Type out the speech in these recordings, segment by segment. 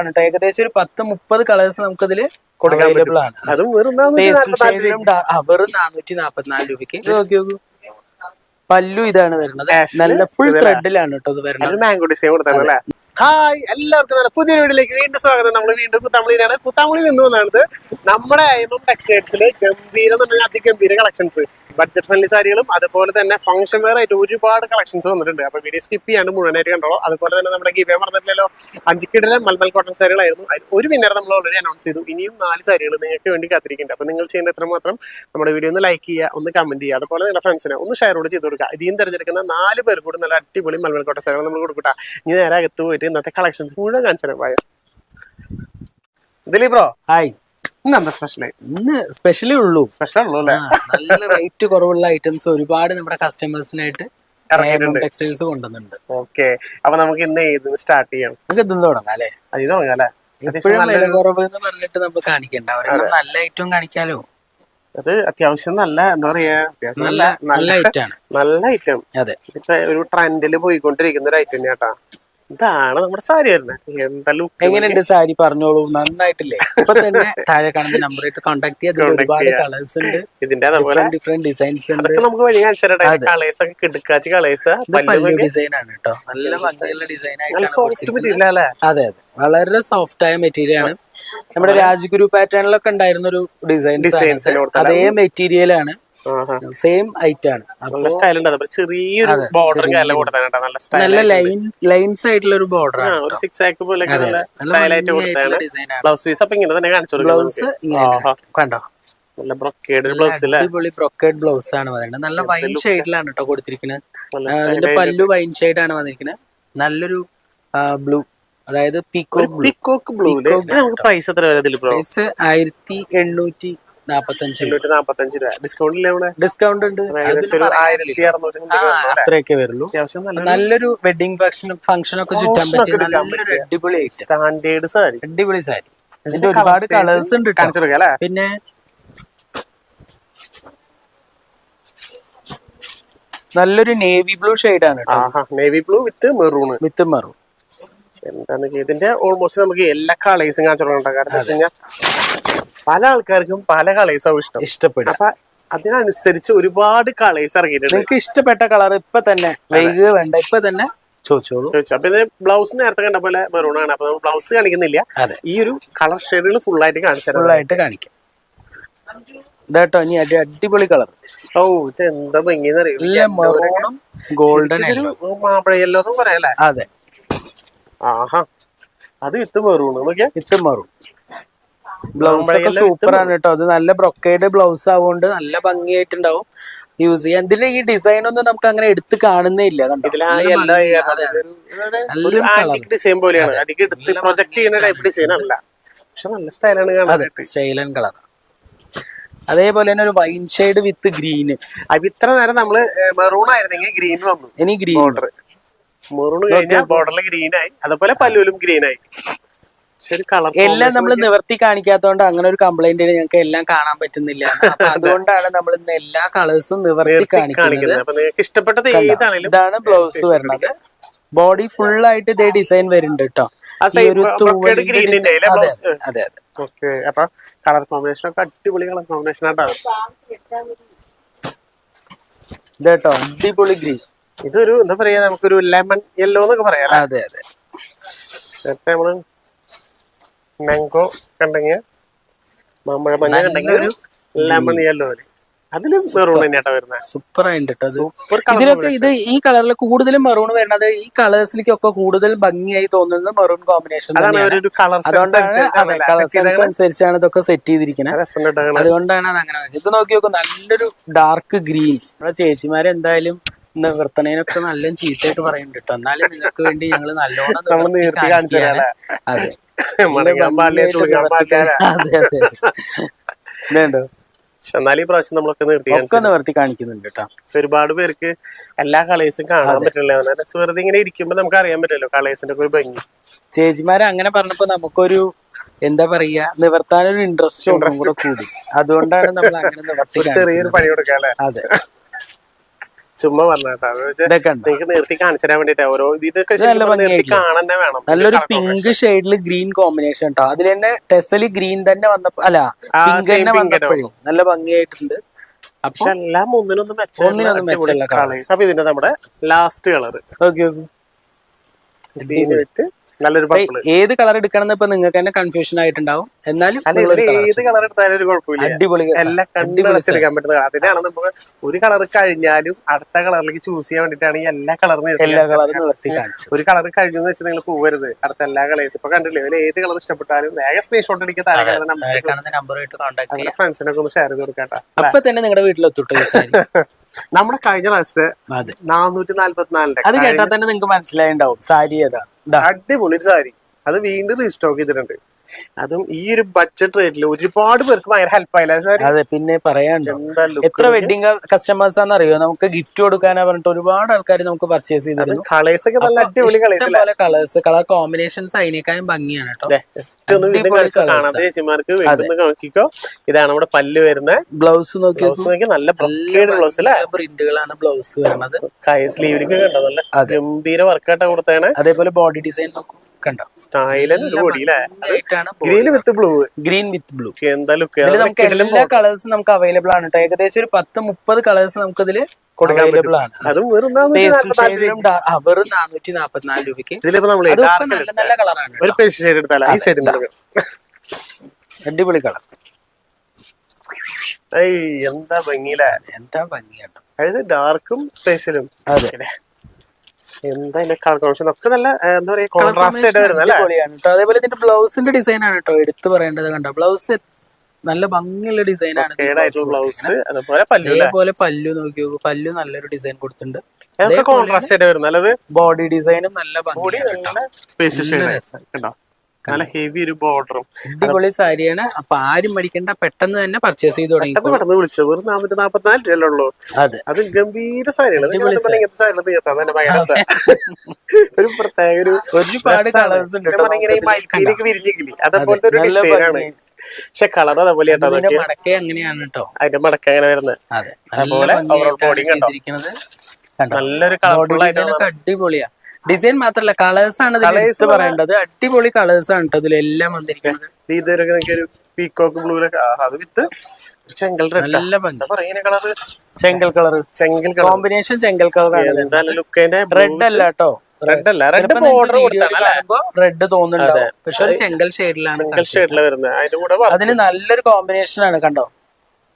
ആണ്. ഏകദേശം ഒരു പത്ത് മുപ്പത് കളേഴ്സ് നമുക്ക് ഇതിൽ അവൈലബിൾ ആണ്. അതും വെറും വെറും നാനൂറ്റി നാപ്പത്തിനാല് രൂപയ്ക്ക് നോക്കി നോക്കൂ. പല്ലു ഇതാണ് വരുന്നത്. നല്ല ഫുൾ ത്രെഡിലാണ് കേട്ടോ ഇത് വരുന്നത്. മാംഗോ ഡിസൈൻ കൊടുത്തല്ലേ ഹായ് എല്ലാവർക്കും നല്ല പുതിയ വീഡിയോയിലേക്ക് വീണ്ടും സ്വാഗതം. നമ്മൾ വീണ്ടും കുത്താമ്പളിയിലാണ് കുത്താമ്പളി നിന്ന് വന്നത് നമ്മുടെ ഐമം ടെക്സ്റ്റൈൽസിൽ ഗംഭീരം എന്ന് പറഞ്ഞാൽ അതിഗംഭീര കളക്ഷൻസ് ബഡ്ജറ്റ് ഫ്രണ്ട്ലി സാരികളും അതുപോലെ തന്നെ ഫംഗ്ഷൻ വെയർ ആയിട്ട് ഒരുപാട് കളക്ഷൻസ് വന്നിട്ടുണ്ട്. അപ്പൊ വീഡിയോ സ്കിപ്പ് ചെയ്യാണ്ട് മുഴുവനായിട്ട് കണ്ടോളൂ. അതുപോലെ തന്നെ നമ്മുടെ ഗിവേ മറന്നിട്ടില്ലല്ലോ അഞ്ച് കിടലെ മൽമൽ കോട്ടൺ സാരികളായിരുന്നു. ഒരു വിന്നർ നമ്മൾ ഓൾറെഡി അനൗൺസ് ചെയ്തു. ഇനിയും നാല് സാരികൾ നിങ്ങൾക്ക് വേണ്ടി കാത്തിരിക്കുന്നുണ്ട്. അപ്പൊ നിങ്ങൾ ചെയ്യേണ്ട എത്രമാത്രം നമ്മുടെ വീഡിയോ ഒന്ന് ലൈക്ക് ചെയ്യുക ഒന്ന് കമന്റ് ചെയ്യുക. അതുപോലെ നിങ്ങളുടെ ഫ്രണ്ട്സിനെ ഒന്ന് ഷെയർ കൂടി ചെയ്ത് കൊടുക്കുക. ഇതിൽ നിന്ന് തിരഞ്ഞെടുക്കുന്ന നാല് പേർ കൂടി നല്ല അടിപൊളി മൽമൽ കോട്ടൺ സാരികൾ നമ്മൾ കൊടുക്കട്ടെ ഇനി നേരെ അകത്ത് പോയിട്ട് ഇന്നത്തെ കളക്ഷൻസ് മുഴുവൻ കാണിച്ചു ഭയം ദിലീപ് ബ്രോ ഹായ്. ഇന്ന് എന്താ സ്പെഷ്യൽ ഇന്ന് സ്പെഷ്യലി ഉള്ളൂ. സ്പെഷ്യൽ ഉള്ളൂ അല്ലേ? നല്ല റേറ്റ് കുറവുള്ള ഐറ്റംസ് ഒരുപാട് നമ്മുടെ കസ്റ്റമേഴ്സിനായിട്ട് ടെക്സ്റ്റൈൽസ് കൊണ്ടുവന്നുണ്ട് ഓക്കെ അപ്പൊ നമുക്ക് ഇന്ന് ഇത് സ്റ്റാർട്ട് ചെയ്യാം? നമുക്ക് ഇതും തുടങ്ങാം അല്ലേ? അത് തുടങ്ങാം അല്ലേ? എപ്പോഴും വില കുറവ് എന്ന് പറഞ്ഞിട്ട് നമുക്ക് കാണിക്കണ്ട. ഒരെണ്ണം നല്ല ഐറ്റം കാണിക്കാലോ. അത് അത്യാവശ്യം നല്ല എന്താ പറയാ അത്യാവശ്യം നല്ല നല്ല ഐറ്റം നല്ല ഐറ്റം അതെ. ഇപ്പൊ ഒരു ട്രെൻഡിൽ പോയിക്കൊണ്ടിരിക്കുന്ന ഒരു ഐറ്റം ചേട്ടാ ഇതാണ് നമ്മുടെ സാരി തന്നെ എന്താ ലുക്ക് എങ്ങനെയുണ്ട് സാരി? പറഞ്ഞോളൂ. നന്നായിട്ടില്ലേ? ഇപ്പൊ തന്നെ താഴെ കാണുന്ന നമ്പർ നമ്പറായിട്ട് കോൺടാക്ട് ചെയ്യാൻ ഒരുപാട് കളേഴ്സ് ഉണ്ട്. ഇതിന്റെ ഡിഫറെന്റ് ഡിസൈൻസ് ഉണ്ട് അതൊക്കെ നമുക്ക് വഴി കളേഴ്സ് ഒക്കെ കിടക്കാച്ച് കളേഴ്സ് ഡിസൈൻ ആണ് കേട്ടോ. നല്ല ഭംഗിയുള്ള ഡിസൈൻ ആയിട്ടാണ് അതെ അതെ. വളരെ സോഫ്റ്റ് ആയ മെറ്റീരിയൽ ആണ്. നമ്മുടെ രാജഗുരു പാറ്റേണിലൊക്കെ ഉണ്ടായിരുന്ന ഒരു ഡിസൈൻ അതേ മെറ്റീരിയൽ ആണ്. സെയിം ഐറ്റ് ആണ്. നല്ല സ്റ്റൈൽ ഉണ്ട്. ചെറിയൊരു ബോർഡർ നല്ല സ്റ്റൈൽ നല്ല ലൈൻ ലൈൻസ് ആയിട്ടുള്ള ഒരു ബോർഡർ ആണ് ഒരു സിക്സ് ആക്ക് പോലെ നല്ല നല്ല സ്റ്റൈൽ ആയിട്ട് കൊടുത്താണ് ബ്ലൗസ് പീസ് അപ്പൊ ഇങ്ങനെ തന്നെ കാണിച്ചു ബ്ലൗസ് കണ്ടോ? നല്ല ബ്രൊക്കേഡ് ബ്ലൗസ് അല്ലേ അടിപൊളി ബ്രൊക്കേഡ് ബ്ലൗസ് ആണ് വന്നിട്ടുണ്ട് നല്ല വൈൻ ഷെയ്ഡിലാണ് കേട്ടോ കൊടുത്തിരിക്കുന്നത്. അതിന്റെ പല്ലു വൈൻ ഷെയ്ഡ് ആണ് വന്നിരിക്കുന്നത്. നല്ലൊരു ബ്ലൂ അതായത് peacock blue peacock blue price എത്ര വരെ പ്രൈസ് ആയിരത്തി എണ്ണൂറ്റി നാപ്പത്തഞ്ച്. രൂപ. ഡിസ്കൗണ്ട് ഇല്ലേ ഡിസ്കൗണ്ട് ഉണ്ട്. അത്രയൊക്കെ വരുള്ളൂ. നല്ലൊരു വെഡിങ് ഫംഗ്ഷൻ ഫംഗ്ഷൻ ഒക്കെ ചുറ്റാൻ പറ്റും പറ്റിയ എടുക്കാൻ നല്ലൊരു അടിപൊളി ഐറ്റം സ്റ്റാൻഡേർഡ് സാരി അടിപൊളി സാരി ഇതിന്റെ ഒരുപാട് കളേഴ്സ് ഉണ്ട് പിന്നെ നല്ലൊരു നേവി ബ്ലൂ ഷെയ്ഡ് ആണ് navy blue with maroon with maroon എന്താണ് ഇതിന്റെ ഓൾമോസ്റ്റ് നമുക്ക് എല്ലാ കളേഴ്സും കാണിച്ചു കാരണം പല ആൾക്കാർക്കും പല കളേഴ്സാവും ഇഷ്ടം. ഇഷ്ടപ്പെടും അപ്പൊ അതിനനുസരിച്ച് ഒരുപാട് കളേഴ്സ് ഇറങ്ങിയിട്ടുണ്ട്. നിങ്ങൾക്ക് ഇഷ്ടപ്പെട്ട കളർ ഇപ്പൊ തന്നെ വൈകുക വേണ്ട ഇപ്പൊ തന്നെ ചോദിച്ചോളൂ. ചോദിച്ചു. അപ്പൊ ഇത് ബ്ലൗസ് നേരത്തെ കണ്ട പോലെ മെറൂൺ ആണ് അപ്പൊ ബ്ലൗസ് കാണിക്കുന്നില്ല. അതെ. ഈ ഒരു കളർ ഷെയ്ഡുകൾ ഫുൾ ആയിട്ട് കാണിച്ചു ഫുൾ ആയിട്ട് കാണിക്കാം. ഇതാട്ടോ ഇനി അടി അടിപൊളി കളർ. ഓ ഇത് എന്താ മെറൂണും ഗോൾഡൻ മാമ്പഴ യെല്ലോ പറയാല്ലേ അതെ. ആഹാ. അത് വിത്ത് മെറൂൺ നോക്കിയാ വിത്ത് മറൂൺ. ബ്ലൗസ് ഒക്കെ സൂപ്പർ ആണ് കേട്ടോ. അത് നല്ല ബ്രൊക്കേഡ് ബ്ലൗസ് ആവുകൊണ്ട് നല്ല ഭംഗിയായിട്ടുണ്ടാവും. യൂസ് ചെയ്യാം ഇതിന്റെ ഈ ഡിസൈൻ ഒന്നും നമുക്ക് അങ്ങനെ എടുത്ത് കാണുന്നേ ഇല്ല ഡിസൈൻ പോലെയാണ്. അധികം എടുത്ത് പ്രൊജക്ട് ചെയ്യുന്ന ടൈപ്പ് ഡിസൈൻ അല്ല. പക്ഷെ നല്ല സ്റ്റൈലാണ് കളർ അതേപോലെ തന്നെ ഒരു വൈൻ ഷെയ്ഡ് വിത്ത് ഗ്രീന് ഇത്ര നേരം നമ്മൾ മെറൂൺ ആയിരുന്നെങ്കിൽ ഗ്രീൻ വന്നു. ഇനി ഗ്രീൻ ബോർഡർ മെറൂൺ കഴിഞ്ഞാൽ ബോർഡറിൽ ഗ്രീൻ ആയി. അതുപോലെ പല്ലുവിലും ഗ്രീൻ ആയി. എല്ലാം നമ്മൾ നിവർത്തി കാണിക്കാത്തതുകൊണ്ട് അങ്ങനെ ഒരു കംപ്ലൈന്റ് ഞങ്ങൾക്ക് എല്ലാം കാണാൻ പറ്റുന്നില്ല. അതുകൊണ്ടാണ് നമ്മൾ ഇന്ന് എല്ലാ കളേഴ്സും നിവർത്തി കാണിക്കുന്നത്. ഇതാണ് ബ്ലൗസ് വരുന്നത്. ബോഡി ഫുൾ ആയിട്ട് ഇതേ ഡിസൈൻ വരുന്നുണ്ട് കേട്ടോ. അതെ, അതെ അപ്പൊ കളർ കോമ്പിനേഷൻ ഒക്കെ അടിപൊളി കളർ കോമ്പിനേഷൻ ഇതേട്ടോ അടിപൊളി ഗ്രീൻ ഇതൊരു എന്താ പറയാ നമുക്കൊരു ലെമൺ യെല്ലോ എന്നൊക്കെ പറയാം അതെ അതെ. നമ്മൾ മാംഗോ കണ്ടെങ്കിൽ മാമ്പഴ മഞ്ഞ കണ്ടെങ്കിൽ ഒരു ലെമൺ യെല്ലോ അതിലും മെറൂൺ തന്നെയാട്ടോ വരുന്നത് സൂപ്പർ ആയിട്ട് സൂപ്പർ ഇതിലൊക്കെ ഇത് ഈ കളറിൽ കൂടുതലും മെറൂൺ വരുന്നത് ഈ കളേഴ്സിലേക്കൊക്കെ കൂടുതൽ ഭംഗിയായി തോന്നുന്നത് മെറൂൺ കോമ്പിനേഷൻ അതുകൊണ്ടാണ് അതെ കളർ സെൻസ് അനുസരിച്ചാണ് ഇതൊക്കെ സെറ്റ് ചെയ്തിരിക്കുന്നത് അതുകൊണ്ടാണ് അത് അങ്ങനെ. ഇത് നോക്കി നോക്കും നല്ലൊരു ഡാർക്ക് ഗ്രീൻ നമ്മുടെ ചേച്ചിമാർ എന്തായാലും നിവർത്തണേനൊക്കെ നല്ല ചീത്തയായിട്ട് പറയുന്നുണ്ട് കേട്ടോ എന്നാലും നിങ്ങൾക്ക് വേണ്ടി ഞങ്ങൾ നല്ലോണം അതെ. മടങ്ങാൻ പാടില്ല ചുളുങ്ങാൻ പാടില്ല. അതെ അതെ. ഇതുണ്ടോ? പക്ഷെ എന്നാൽ ഈ പ്രാവശ്യം നമ്മളൊക്കെ നിർത്തി കാണിച്ചു ഒക്കെ നിവർത്തി കാണിക്കുന്നുണ്ട് കേട്ടോ ഒരുപാട് പേർക്ക് എല്ലാ കളേഴ്സും കാണാൻ പറ്റില്ല വെറുതെ ഇങ്ങനെ ഇരിക്കുമ്പോ നമുക്ക് അറിയാൻ പറ്റില്ലല്ലോ കളേഴ്സിന്റെ ഒക്കെ ഒരു ഭംഗി. ചേച്ചിമാരെ അങ്ങനെ പറഞ്ഞപ്പോ നമുക്കൊരു എന്താ പറയാ നിവർത്താനൊരു ഇൻട്രസ്റ്റ് കൂടെ അതുകൊണ്ടാണ് നമ്മൾ അങ്ങനെ ചെറിയൊരു പണി കൊടുക്കാം അതെ. ചുമ്മാ പറഞ്ഞാട്ടാ നിർത്തി കാണിച്ചു തരാൻ വേണ്ടിട്ടാ ഓരോ ഇതൊക്കെ? കാണാൻ വേണം. നല്ലൊരു പിങ്ക് ഷെയ്ഡിൽ ഗ്രീൻ കോമ്പിനേഷൻ കേട്ടോ അതിൽ തന്നെ ടെസലി ഗ്രീൻ തന്നെ വന്നപ്പോ അല്ല പിങ്ക് തന്നെ വന്നപ്പോഴും നല്ല ഭംഗിയായിട്ടുണ്ട്. പക്ഷെ എല്ലാം ഒന്നിനൊന്നും colours. അപ്പൊ ഇതിന്റെ നമ്മുടെ ലാസ്റ്റ് കളർ ഓക്കെ ഓക്കെ നല്ലൊരു ഏത് കളർ എടുക്കണം ഇപ്പൊ നിങ്ങൾക്ക് തന്നെ കൺഫ്യൂഷൻ ആയിട്ടുണ്ടാവും. എന്നാലും ഏത് കളർ എടുത്താലും ഒരു കുഴപ്പമില്ല. അടിപൊളി. എല്ലാം കണ്ടുപിടിച്ചെടുക്കാൻ പറ്റുന്ന colour. അതിനാണ് നമുക്ക് ഒരു കളർ കഴിഞ്ഞാലും അടുത്ത കളറിലേക്ക് ചൂസ് ചെയ്യാൻ വേണ്ടിട്ടാണ് എല്ലാ കളറും എല്ലാ കളറും ഒരു കളർ കഴിഞ്ഞു വെച്ചാൽ നിങ്ങൾ പോവരുത് അടുത്ത എല്ലാ കളേഴ്സ് ഇപ്പൊ കണ്ടില്ലേ അതിൽ ഏത് കളർ ഇഷ്ടപ്പെട്ടാലും വേഗം സ്ക്രീൻഷോട്ട് അടിക്കുക താഴെ അങ്ങനെ ഫ്രണ്ട്സിനൊക്കെ ഒന്ന് ഷെയർ ചെയ്ത് കൊടുക്കാട്ടാ അപ്പൊ തന്നെ നിങ്ങളുടെ വീട്ടിലെത്തുട്ടോ നമ്മുടെ കഴിഞ്ഞ പ്രാവശ്യത്തെ നാനൂറ്റി നാല്പത്തിനാലിന്റെ അത് കേട്ടാൽ തന്നെ നിങ്ങൾക്ക് മനസ്സിലായിണ്ടാവും. സാരി ഏതാ? അടിപൊളി സാരി. അത് വീണ്ടും റീസ്റ്റോക്ക് ചെയ്തിട്ടുണ്ട്. അതും ഈ ഒരു ബഡ്ജറ്റ് റേറ്റിൽ ഒരുപാട് പേർക്ക് ഭയങ്കര ഹെൽപ്പ് ആയില്ല? സാരി? അതെ പിന്നെ പറയാനുണ്ട്? എത്ര വെഡിങ് കസ്റ്റമേഴ്സ് ആണെന്നറിയോ നമുക്ക് ഗിഫ്റ്റ് കൊടുക്കാനാ പറഞ്ഞിട്ട് ഒരുപാട് ആൾക്കാർ നമുക്ക് പർച്ചേസ് ചെയ്തിരുന്നു. കളേഴ്സ് ഒക്കെ നല്ല അടിപൊളി കളേഴ്സ് കളേഴ്സ് കളർ കോമ്പിനേഷൻസ് അതിനേക്കാളും ഭംഗിയാണ് കേട്ടോ. ഇതാണ് നമ്മുടെ പല്ല് വരുന്ന ബ്ലൗസ് നോക്കി നല്ല ബ്ലൗസ് പ്രിന്റുകളാണ് ബ്ലൗസ് വരുന്നത്. കൈ സ്ലീവിലേക്ക് കണ്ടോ? നല്ല ഗംഭീര വർക്കൗട്ടാണ് കൊടുത്തേണേ അതേപോലെ ബോഡി ഡിസൈൻ നോക്കും. കണ്ടോ? Green with blue green with blue നമുക്ക് എല്ലാ കളേഴ്സും നമുക്ക് അവൈലബിൾ ആണ് കേട്ടോ ഏകദേശം ഒരു പത്ത് മുപ്പത് കളേഴ്സ് നമുക്ക് ഇതിൽ അവൈലബിൾ ആണ് അതും വെറും നാനൂറ്റി നാപ്പത്തിനാല് രൂപയ്ക്ക്. നല്ല നല്ല കളറാണ് അടിപൊളി കളർ എന്താ ഭംഗിയില എന്താ ഭംഗിയാട്ടോ അതായത് ഡാർക്കും സ്പെഷ്യലും അതെ. എന്താ കളർ ഒക്കെ നല്ല എന്താ പറയാ കോൺട്രാസ്റ്റ് ആയിട്ട് വരുന്നത് അല്ലേ അടിപൊളിയാണ് കേട്ടോ അതേപോലെ ഇതിന്റെ ബ്ലൗസിന്റെ ഡിസൈൻ ആണ് കേട്ടോ എടുത്തു പറയേണ്ടത് കണ്ടോ? ബ്ലൗസ് നല്ല ഭംഗിയുള്ള ഡിസൈൻ ആണ് ബ്ലൗസ് അതുപോലെ പല്ലു അതേപോലെ പല്ലു നോക്കി പല്ലു നല്ലൊരു ഡിസൈൻ കൊടുത്തിട്ടുണ്ട്. കോൺട്രാസ്റ്റ് ആയിട്ട് വരുന്നത് ബോഡി ഡിസൈനും നല്ല ഭംഗി നല്ല രസം. കണ്ടോ? നല്ല ഹെവി ഒരു ബോർഡറും അടിപൊളി സാരിയാണ്. അപ്പൊ ആരും മടിക്കണ്ട പെട്ടെന്ന് തന്നെ പർച്ചേസ് ചെയ്ത് തുടങ്ങി പെട്ടെന്ന് വിളിച്ചു. വെറും നാനൂറ്റി നാപ്പത്തിനാല് രൂപയല്ലേ ഉള്ളൂ. അതെ. ഗംഭീര സാരികളാണ് ഒരു പ്രത്യേക ഒരു ഒരുപാട്. കളേഴ്സ് ഉണ്ട് അതേപോലത്തെ ഒരു ഭംഗി. പക്ഷെ കളർ അതേപോലെ മടക്ക അങ്ങനെയാണ് കേട്ടോ. അതിന്റെ മടക്ക അങ്ങനെ വരുന്നത് അതെ. അതുപോലെ നല്ലൊരു കളർ കളർഫുൾ അടിപൊളിയാ. ഡിസൈൻ മാത്രല്ല കളേഴ്സ് ആണ് കളേഴ്സ് പറയേണ്ടത്. അടിപൊളി കളേഴ്സ് ആണ് കേട്ടോ ഇതിലെല്ലാം വന്നിരിക്കുന്നത്. പീക്കോക്ക് ബ്ലൂലൊക്കെ അത് വിത്ത് ചെങ്കൽ റെഡ് നല്ല കളർ ചെങ്കൽ കളർ ചെങ്കൽ കളർ കോമ്പിനേഷൻ ചെങ്കൽ കളർ ആണ് എന്താ ലുക്ക് റെഡ് അല്ല കേട്ടോ റെഡ് അല്ല റെഡ് ബോർഡർ കൊടുത്താണ് അല്ലേ? റെഡ് തോന്നുന്നുണ്ട് പക്ഷെ ഒരു ചെങ്കൽ ഷെയ്ഡിലാണ് ചെങ്കൽ ഷെയ്ഡിലാണ് വരുന്നത്. അതിന്റെ കൂടെ അതിന് നല്ലൊരു കോമ്പിനേഷൻ ആണ് കണ്ടോ?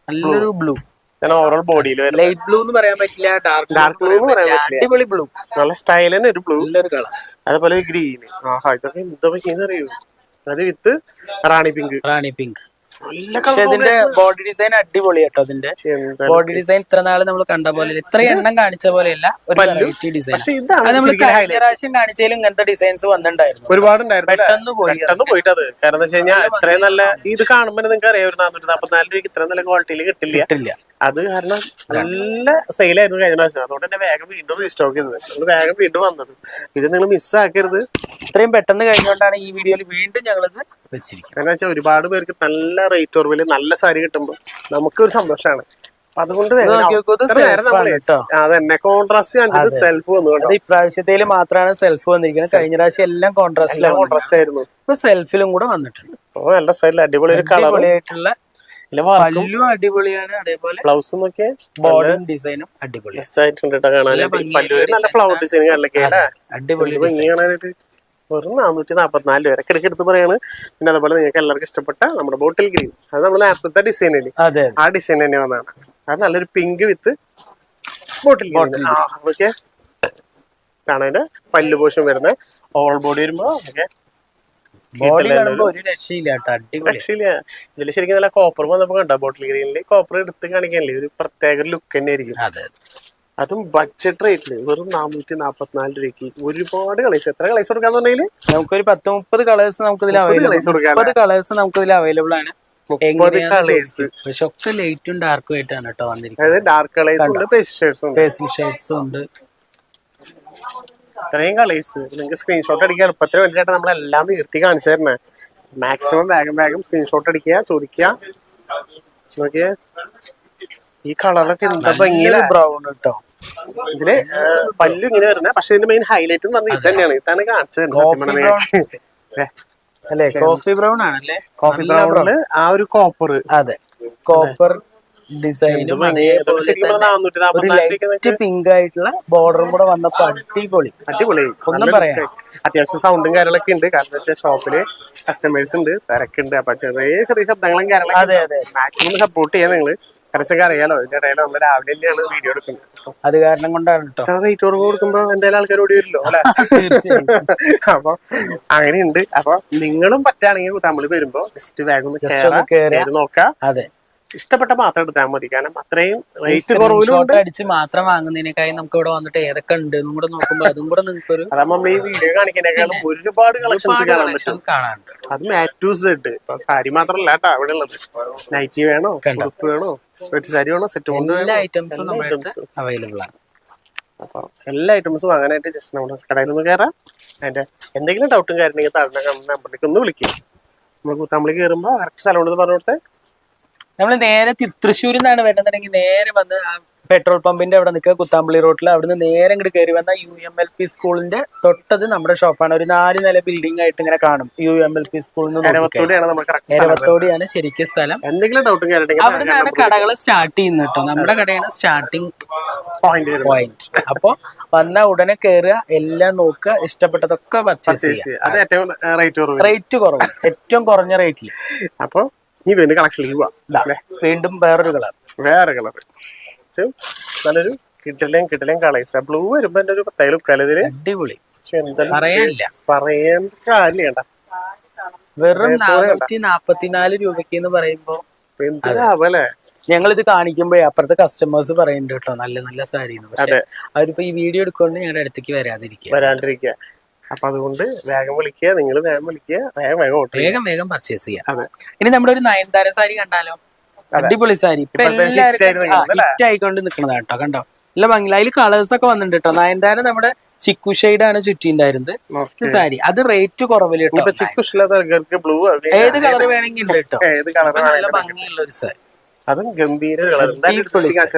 നല്ലൊരു ബ്ലൂ ഓവറോൾ ബോഡിയിൽ ലൈറ്റ് ബ്ലൂ എന്ന് പറയാൻ പറ്റില്ല ഡാർക്ക് ഡാർക്ക് ബ്ലൂ എന്ന് പറയാൻ പറ്റില്ല. അടിപൊളി ബ്ലൂ നല്ല സ്റ്റൈലിന് ഒരു ബ്ലൂ നല്ലൊരു കളർ അതേപോലെ ഗ്രീൻ ആഹാ ഇതൊക്കെ എന്താ പറ്റിയെന്ന് അറിയൂ? അത് വിത്ത് റാണി പിങ്ക് റാണി പിങ്ക് പക്ഷെ ഇതിന്റെ ബോഡി ഡിസൈൻ അടിപൊളി കേട്ടോ അതിന്റെ ബോഡി ഡിസൈൻ ഇത്ര നാൾ നമ്മൾ കണ്ട പോലെ ഇത്ര എണ്ണം കാണിച്ച പോലെയല്ല ഒരു വെറൈറ്റി ഡിസൈൻ പക്ഷെ ഇതാണ് അത് നമ്മൾ ശരിക്കും കഴിഞ്ഞ പ്രാവശ്യം കാണിച്ചാലും ഇങ്ങനത്തെ ഡിസൈൻസ് വന്നിട്ടുണ്ടായിരുന്നു. ഒരുപാടുണ്ടായിരുന്നു? പെട്ടെന്ന് പോയി പെട്ടെന്ന് പോയിട്ടത് കാരണം എന്താ വെച്ച് കഴിഞ്ഞാൽ ഇത്രയും നല്ല ഇത് കാണുമ്പോൾ നിങ്ങൾക്ക് അറിയാം ഒരു നാനൂറ്റി നാപ്പത്തിനാല് രൂപയ്ക്ക് ഇത്രയും നല്ല ക്വാളിറ്റിയിൽ കിട്ടില്ല. കിട്ടില്ല. അത് കാരണം നല്ല സെയിലായിരുന്നു കഴിഞ്ഞ പ്രാവശ്യം. അതുകൊണ്ട് തന്നെ വേഗം വീണ്ടും റീസ്റ്റോക്ക് ചെയ്തത്. നിങ്ങൾ വേഗം വീണ്ടും വന്നത്. ഇത് നിങ്ങൾ മിസ്സാക്കരുത് ഇത്രയും പെട്ടെന്ന് കഴിഞ്ഞുകൊണ്ടാണ് ഈ വീഡിയോയിൽ വീണ്ടും ഞങ്ങളിത് വെച്ചിരിക്കുന്നത്. കാരണം വെച്ചാൽ ഒരുപാട് പേർക്ക് നല്ല റേറ്റ് ഓർവിൽ നല്ല സാരി കിട്ടുമ്പോൾ നമുക്കൊരു സന്തോഷമാണ് ഇപ്രാവശ്യത്തിൽ അതുകൊണ്ട്. അതന്നെ കോൺട്രാസ്റ്റ് കണ്ടിട്ട് സെൽഫ് വന്നു മാത്രമാണ് സെൽഫ് വന്നിരിക്കുന്നത്. കഴിഞ്ഞ പ്രാവശ്യം എല്ലാം കോൺട്രാസ്റ്റിലാണ് കോൺട്രാസ്റ്റ് ആയിരുന്നു. ഇപ്പൊ സെൽഫിലും കൂടെ വന്നിട്ടുണ്ട്. നല്ല സൈഡിൽ അടിപൊളി ഒരു കളർ പല്ലും അടിപൊളിയാണ്. അതേപോലെ ബ്ലൗസ് നോക്കിയേ ബോഡിയും ഡിസൈനും അടിപൊളി. ആയിട്ടുണ്ട് നല്ല ഫ്ലവർ ഡിസൈൻ കണ്ടല്ലേ അടിപൊളി ഭംഗി കാണാനായിട്ട്. വെറും നാനൂറ്റി നാപ്പത്തിനാല് രൂപ. ഇടയ്ക്ക് എടുത്ത് പറയാണ്. പിന്നെ അതുപോലെ നിങ്ങൾക്ക് എല്ലാവർക്കും ഇഷ്ടപ്പെട്ട നമ്മുടെ ബോട്ടിൽ ഗ്രീൻ അത് നമ്മൾ നേരത്തെ ഡിസൈൻ അല്ലേ ആ ഡിസൈൻ തന്നെ വന്നതാണ്. അത് നല്ലൊരു pink with bottle green okay കാണാൻ പല്ല് പോഷൻ വരുന്നത് ഓൾ ബോഡി വരുമ്പോ ഓക്കെ ബോഡി കാണുമ്പോ ഒരു രക്ഷയില്ല ഇതിൽ ശരിക്കും നല്ല കോപ്പർ വന്നപ്പോ കണ്ടോ? ബോട്ടിൽ ഗ്രീനിൽ കോപ്പർ എടുത്ത് കാണിക്കാനില്ലേ? ഒരു പ്രത്യേക ലുക്ക് തന്നെ ആയിരിക്കും. അതെ ബഡ്ജറ്റ് റേറ്റിൽ വെറും നാനൂറ്റി നാപ്പത്തിനാല് രൂപയ്ക്ക് ഒരുപാട് കളേഴ്സ് എത്ര കളേഴ്സ് കൊടുക്കാന്ന് പറഞ്ഞാൽ? നമുക്കൊരു പത്ത് മുപ്പത് കളേഴ്സ് നമുക്ക് ഇതിൽ അവൈലബിൾ കളേഴ്സ് നമുക്ക് ഇതിൽ അവൈലബിൾ ആണ്. പക്ഷെ ഒക്കെ ലൈറ്റും ഡാർക്കും ആയിട്ടാണ് കേട്ടോ വന്നിരിക്കുന്നത്. ഡാർക്ക് കളേഴ്സ് ഉണ്ട് ഷെയ്ഡ്സും ഉണ്ട്. ഇത്രയും കളേഴ്സ്. നിങ്ങൾക്ക് സ്ക്രീൻഷോട്ട് അടിക്കുക എളുപ്പത്തിന് വേണ്ടിയിട്ട് നമ്മളെല്ലാം നിർത്തി കാണിച്ചു തരണേ മാക്സിമം വേഗം വേഗം സ്ക്രീൻഷോട്ട് അടിക്കുക ചോദിക്കുക. നോക്കിയേ. ഈ കളറൊക്കെ എന്താ ഭംഗിയിലെ. ബ്രൗൺ കേട്ടോ ഇതിൽ പല്ലു ഇങ്ങനെ വരുന്ന. പക്ഷെ ഇതിന്റെ മെയിൻ ഹൈലൈറ്റ് എന്ന് പറഞ്ഞാൽ ഇത് തന്നെയാണ്. ഇതാണ് കാണിച്ചത് കോഫി അല്ലെ? കോഫി ബ്രൗൺ ആണല്ലേ? കോഫി ബ്രൗണിൽ ആ ഒരു കോപ്പർ അതെ. കോപ്പർ ഡിസൈനും ലൈറ്റ് പിങ്ക് ആയിട്ടുള്ള ബോർഡറും കൂടെ വന്നപ്പോ അടിപൊളി. അടിപൊളി. ഒന്നും പറയാം. അത്യാവശ്യം സൗണ്ടും കാര്യങ്ങളൊക്കെ ഉണ്ട്. കാരണം ഷോപ്പിൽ കസ്റ്റമേഴ്സ് ഉണ്ട് തിരക്കുണ്ട്. അപ്പൊ ചെറിയ ചെറിയ ശബ്ദങ്ങളും കാര്യങ്ങളൊക്കെ. മാക്സിമം സപ്പോർട്ട് ചെയ്യാൻ നിങ്ങൾ വെച്ചാൽ അറിയാലോ. ഇതിന്റെ ഇടയിൽ നമ്മൾ രാവിലെ തന്നെയാണ് വീഡിയോ എടുക്കുന്നത്. അത് കാരണം കൊണ്ടാണ് കേട്ടോ റേറ്റ് കുറവ് കൊടുക്കുമ്പോ എന്തായാലും ആൾക്കാർ ഓടി വരില്ലോ അല്ലെ? അപ്പൊ അങ്ങനെയുണ്ട്. അപ്പൊ നിങ്ങളും പറ്റുകയാണെങ്കിൽ നമ്മൾ വരുമ്പോ ജസ്റ്റ് വേഗം നോക്കാം? അതെ. ഇഷ്ടപ്പെട്ട മാത്രം എടുത്താൽ മതി. കാരണം അത്രയും റേറ്റ് കുറവിലുണ്ട് അടിച്ച് മാത്രം വാങ്ങുന്നതിനേക്കായി നമുക്ക് ഇവിടെ വന്നിട്ട് ഏതൊക്കെ ഉണ്ട് എന്നും കൂടെ നോക്കുമ്പോ അതും കൂടെ നിങ്ങൾക്ക് ഒരു അതാ നമ്മൾ ഈ വീഡിയോ കാണിക്കുന്നതിനേക്കാളും ഒരുപാട് കളക്ഷൻസ് കാണാൻ പറ്റും. കളക്ഷൻ കാണാനുണ്ട്. അത് മാറ്റൂസ് ഉണ്ട് ഇപ്പൊ സാരി മാത്രമല്ല കേട്ടോ അവിടെ ഉള്ളത് നൈറ്റി വേണോ? ഉടുപ്പ് വേണോ? സെറ്റ് സാരി വേണോ? സെറ്റ് കൊണ്ട് എല്ലാ ഐറ്റംസും നമ്മുടെ. അവൈലബിൾ ആണ്. അപ്പൊ എല്ലാ ഐറ്റംസും വാങ്ങാനായിട്ട് ജസ്റ്റ് നമ്മുടെ കടയിൽ നിന്ന് കയറാം അതിന്റെ എന്തെങ്കിലും ഡൗട്ടും കാര്യമുണ്ടെങ്കിൽ താഴ്ന്ന നമ്പറിലേക്ക് ഒന്ന് വിളിക്കും. നമ്മൾ കൂത്താമ്പളി കയറുമ്പോ കറക്റ്റ് സ്ഥലം ഉണ്ടെന്ന് പറഞ്ഞോട്ടെ നമ്മൾ നേരെ തൃശ്ശൂരിൽ നിന്നാണ് വരുന്നുണ്ടെങ്കിൽ നേരെ വന്ന് പെട്രോൾ പമ്പിന്റെ അവിടെ നിൽക്കുക കുത്താമ്പള്ളി റോട്ടിൽ അവിടുന്ന് നേരെ ഇങ്ങോട്ട് കയറി വന്ന യു എം എൽ പി സ്കൂളിന്റെ തൊട്ടത് നമ്മുടെ ഷോപ്പാണ്. ഒരു നാല് നില ബിൽഡിംഗ് ആയിട്ട് ഇങ്ങനെ കാണും. യു എം എൽ പി സ്കൂളിൽ നിന്ന് എരവത്തോടെയാണ് ശരിക്കും സ്ഥലം. എന്തെങ്കിലും ഡൗട്ട് അവിടെ നിന്നാണ് കടകൾ സ്റ്റാർട്ട് ചെയ്യുന്നത് കേട്ടോ നമ്മുടെ കടയാണ് സ്റ്റാർട്ടിങ് പോയിന്റ് അപ്പൊ വന്ന ഉടനെ കയറുക എല്ലാം നോക്കുക ഇഷ്ടപ്പെട്ടതൊക്കെ പർച്ചേസ് ചെയ്യുക. റേറ്റ് കുറവ്. ഏറ്റവും കുറഞ്ഞ റേറ്റിൽ അപ്പൊ ഈ വീണ്ടും കളക്ഷനിലേക്ക് പോവാം. വീണ്ടും വേറൊരു കളർ വേറെ കളർ നല്ലൊരു കിട്ടലേം കിട്ടലേം കളേഴ്സ് ബ്ലൂ വരുമ്പോ എന്റെ ഒരു പ്രത്യേക ലുക്കാൽ ഇതിന് അടിപൊളി. പറയാനില്ല. പറയാൻ കാര്യണ്ട വെറും നാനൂറ്റി നാപ്പത്തിനാല് രൂപയ്ക്ക് എന്ന് പറയുമ്പോ എന്തിനാവല്ലേ ഞങ്ങൾ ഇത് കാണിക്കുമ്പോഴേ അപ്പുറത്തെ കസ്റ്റമേഴ്സ് പറയുന്നുണ്ട് കേട്ടോ നല്ല നല്ല സാരി. അവരിപ്പോ ഈ വീഡിയോ എടുക്കൊണ്ട് ഞങ്ങളുടെ അടുത്തേക്ക് വരാതിരിക്കുക വരാണ്ടിരിക്കുക അപ്പൊ അതുകൊണ്ട് വേഗം വിളിക്കുക നിങ്ങൾ വേഗം വിളിക്കുക വേഗം വേഗം ഓർഡർ ചെയ്യുക. വേഗം വേഗം പർച്ചേസ് ചെയ്യാം. അതെ. ഇനി നമ്മുടെ ഒരു നയൻതാര സാരി കണ്ടാലോ? അടിപൊളി സാരി. ഇപ്പൊ ഇപ്പോഴത്തെ hit എല്ലാവർക്കും ആയിട്ട് നിൽക്കുന്നത് ഹിറ്റ് ആയിക്കൊണ്ട് നിക്കണതാ കേട്ടോ കണ്ടോ? നല്ല ബംഗ്ലായിൽ അതിൽ കളേഴ്സ് ഒക്കെ വന്നിട്ടുണ്ട് കേട്ടോ. നയൻതാര നമ്മുടെ ചിക്കു ഷെയ്ഡ് ആണ് ചുറ്റിണ്ടായിരുന്നത്. ഇത് സാരി. അത് റേറ്റ് കുറവിൽ കേട്ടോ. ബ്ലൂ ഏത് കളർ വേണമെങ്കിൽ ഉണ്ട് കേട്ടോ ഏത് കളർ ഇപ്പൊ നല്ല ഭംഗിയുള്ള ഒരു സാരി. അതും ഗംഭീര കളർ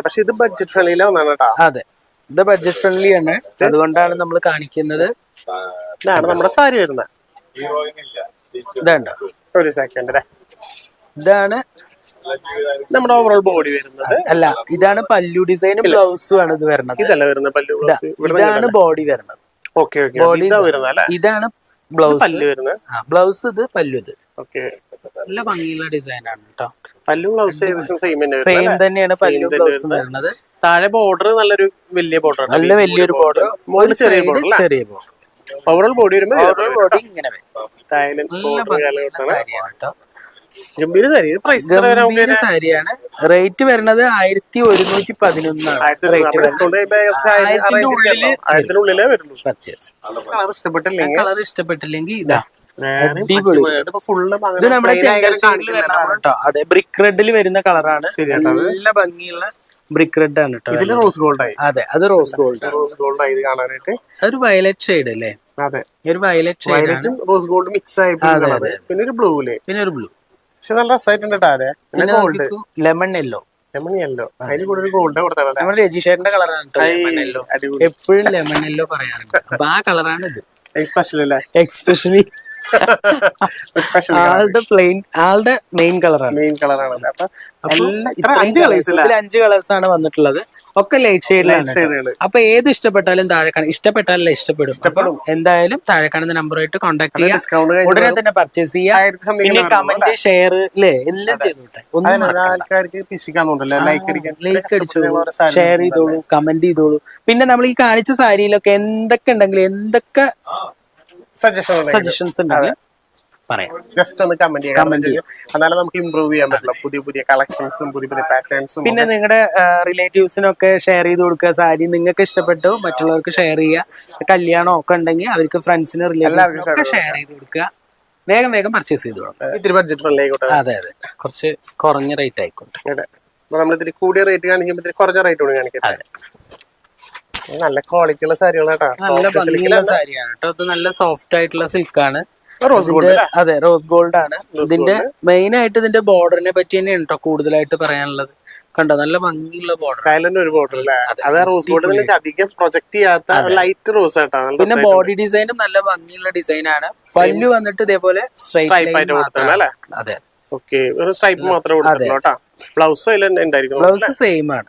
പക്ഷെ ഇത് ബഡ്ജറ്റ് ഫ്രണ്ട്ലിയിലെ ഒന്നാണ് കേട്ടോ. അതെ. ഇത് ബഡ്ജറ്റ് ഫ്രണ്ട്ലി ആണ്. അതുകൊണ്ടാണ് നമ്മൾ കാണിക്കുന്നത്. ഇതാണ് നമ്മുടെ സാരി വരുന്നത്. ഇതുണ്ടോ. ഒരു സെക്കൻഡ് അല്ലേ ഇതാണ് നമ്മുടെ ഓവറോൾ ബോഡി വരുന്നത്. അല്ല ഇതാണ് പല്ലു ഡിസൈനും ബ്ലൗസും ആണ് ഇത് വരുന്നത്. ഇതല്ല വരുന്നത് പല്ലു ബ്ലൗസ് ഇതാണ് ബോഡി വരുന്നത്. ഓക്കെ ബോഡി ഇതാ വരുന്നത് അല്ലേ? ഇതാണ് ബ്ലൗസ് പല്ലു വരുന്നത്. ബ്ലൗസ് ഇത് പല്ലു ഇത്. ഓക്കെ നല്ല ഭംഗിയുള്ള ഡിസൈൻ ആണ് കേട്ടോ പല്ലു ബ്ലൗസ് സെയിം തന്നെയാണ് പല്ലു ബ്ലൗസ് വരുന്നത്. താഴെ ബോർഡർ നല്ലൊരു വലിയ ബോർഡർ നല്ല വലിയൊരു ബോർഡർ ചെറിയ ബോർഡർ ചെറിയ ബോർഡർ ഓവറോൾ ബോഡി വരുമ്പോൾ ബോഡി ഇങ്ങനെ സ്റ്റൈലും ഗംഭീര സാരി പ്രൈസ് ഗംഭീര സാരിയാണ് റേറ്റ് വരുന്നത് ആയിരത്തി ഒരുന്നൂറ്റി പതിനൊന്നാണ് കളർ ഇഷ്ടപ്പെട്ടില്ലെങ്കിൽ ഇതാ. അടിപൊളി. ഇത് നമ്മുടെ അതെ ബ്രിക്ക് റെഡിൽ വരുന്ന കളറാണ്. നല്ല ഭംഗിയുള്ള ബ്രിക്ക് റെഡ് ആണ് കേട്ടോ ഇതിൽ റോസ് ഗോൾഡ് ആയി. അതെ അത് റോസ് ഗോൾഡ് റോസ് ഗോൾഡ് ആയി കാണാനായിട്ട്. അതൊരു വയലറ്റ് ഷെയ്ഡ് അല്ലേ? അതെ. ഒരു വയലറ്റ് വയലറ്റും റോസ് ഗോൾഡ് മിക്സ് ആയി പിന്നെ ഒരു ബ്ലൂ അല്ലേ പിന്നെ ഒരു ബ്ലൂ പക്ഷെ നല്ല രസമായിട്ടുണ്ട് കേട്ടോ അതെ. പിന്നെ gold lemon yellow lemon yellow അതിന് കൂടെ ഒരു ഗോൾഡ് കൊടുത്തല്ലേ നമ്മുടെ രജിഷേറിന്റെ കളറാണ് എപ്പോഴും ലെമൺ യെല്ലോ പറയാറുണ്ട്. അപ്പൊ ആ കളറാണ് ഇത്. എക്സ്പെഷ്യലി ആളുടെ പ്ലെയിൻ ആളുടെ മെയിൻ കളറാണ് മെയിൻ കളറാണ് അഞ്ച് കളേഴ്സ് അഞ്ച് കളേഴ്സ് ആണ് വന്നിട്ടുള്ളത്. ഒക്കെ ലൈറ്റ് ഷെയ്ഡിലാണ് അപ്പൊ ഏത് ഇഷ്ടപ്പെട്ടാലും താഴെ കാണാം ഇഷ്ടപ്പെട്ടാലല്ല ഇഷ്ടപ്പെടും. ഇഷ്ടപ്പെടും. എന്തായാലും താഴെ കാണുന്ന നമ്പറുമായിട്ട് കോൺടാക്ട് ചെയ്യുക. ഉടനെ തന്നെ പർച്ചേസ് ചെയ്യുക. പിന്നെ കമന്റ് ഷെയർ അല്ലേ? എല്ലാം ചെയ്തോട്ടെ. ഷെയർ ചെയ്തോളൂ കമന്റ് ചെയ്തോളൂ. പിന്നെ നമ്മൾ ഈ കാണിച്ച സാരിയിലൊക്കെ എന്തൊക്കെ ഉണ്ടെങ്കിലും എന്തൊക്കെ സജഷൻസ് പറയാം. ജസ്റ്റ് ഒന്ന് കമന്റ് ചെയ്യാം. Comment ചെയ്യാം. എന്നാലും നമുക്ക് ഇമ്പ്രൂവ് ചെയ്യാൻ പറ്റില്ല പുതിയ പുതിയ കളക്ഷൻസും പുതിയ പുതിയ പാറ്റേൺസും പിന്നെ നിങ്ങളുടെ റിലേറ്റീവ്സിനൊക്കെ ഷെയർ ചെയ്ത് കൊടുക്കുക. സാരി നിങ്ങൾക്ക് ഇഷ്ടപ്പെട്ടു മറ്റുള്ളവർക്ക് ഷെയർ ചെയ്യുക. കല്യാണം ഒക്കെ ഉണ്ടെങ്കിൽ അവർക്ക് ഫ്രണ്ട്സിന് റിലേറ്റീവ്സിനൊക്കെ ഷെയർ ചെയ്ത് കൊടുക്കുക. വേഗം വേഗം പർച്ചേസ് ചെയ്ത് കൊടുക്കുക. ഇത്തിരി ബഡ്ജറ്റ് ഫ്രണ്ട്ലി ആയിക്കോട്ടെ. അതെ അതെ. കുറച്ച് കുറഞ്ഞ റേറ്റ് ആയിക്കോട്ടെ. നമ്മൾ ഇത്തിരി കൂടിയ റേറ്റ് കാണിക്കുമ്പോൾ ഇത്തിരി കുറഞ്ഞ റേറ്റ് കൂടി കാണിക്കാം നല്ല ക്വാളിറ്റി ഉള്ള സാരികളാണ് കേട്ടോ. നല്ല ഭംഗിയുള്ള സാരിയാണ് കേട്ടോ. ഇത് നല്ല സോഫ്റ്റ് ആയിട്ടുള്ള സിൽക്കാണ് റോസ് ഗോൾഡ് അതെ റോസ് ഗോൾഡ് ആണ്. ഇതിന്റെ മെയിൻ ആയിട്ട് ഇതിന്റെ ബോർഡറിനെ പറ്റി തന്നെയാണ് കേട്ടോ കൂടുതലായിട്ട് പറയാനുള്ളത്. കണ്ടോ നല്ല ഭംഗിയുള്ള ബോർഡർ ഒരു ബോർഡർ അല്ലേ? അത് റോസ് ഗോൾഡ് അധികം പ്രൊജക്ട് ചെയ്യാത്ത ലൈറ്റ് റോസ് നല്ല പിന്നെ ബോഡി ഡിസൈനും നല്ല ഭംഗിയുള്ള ഡിസൈൻ ആണ്. പല്ലു വന്നിട്ട് ഇതേപോലെ സ്ട്രൈറ്റ് ആയിട്ട് അല്ലേ? അതെ. ഓക്കെ ഒരു സ്ട്രൈപ്പ് മാത്രമേ കേട്ടോ. ബ്ലൗസ് സെയിം ആണ്.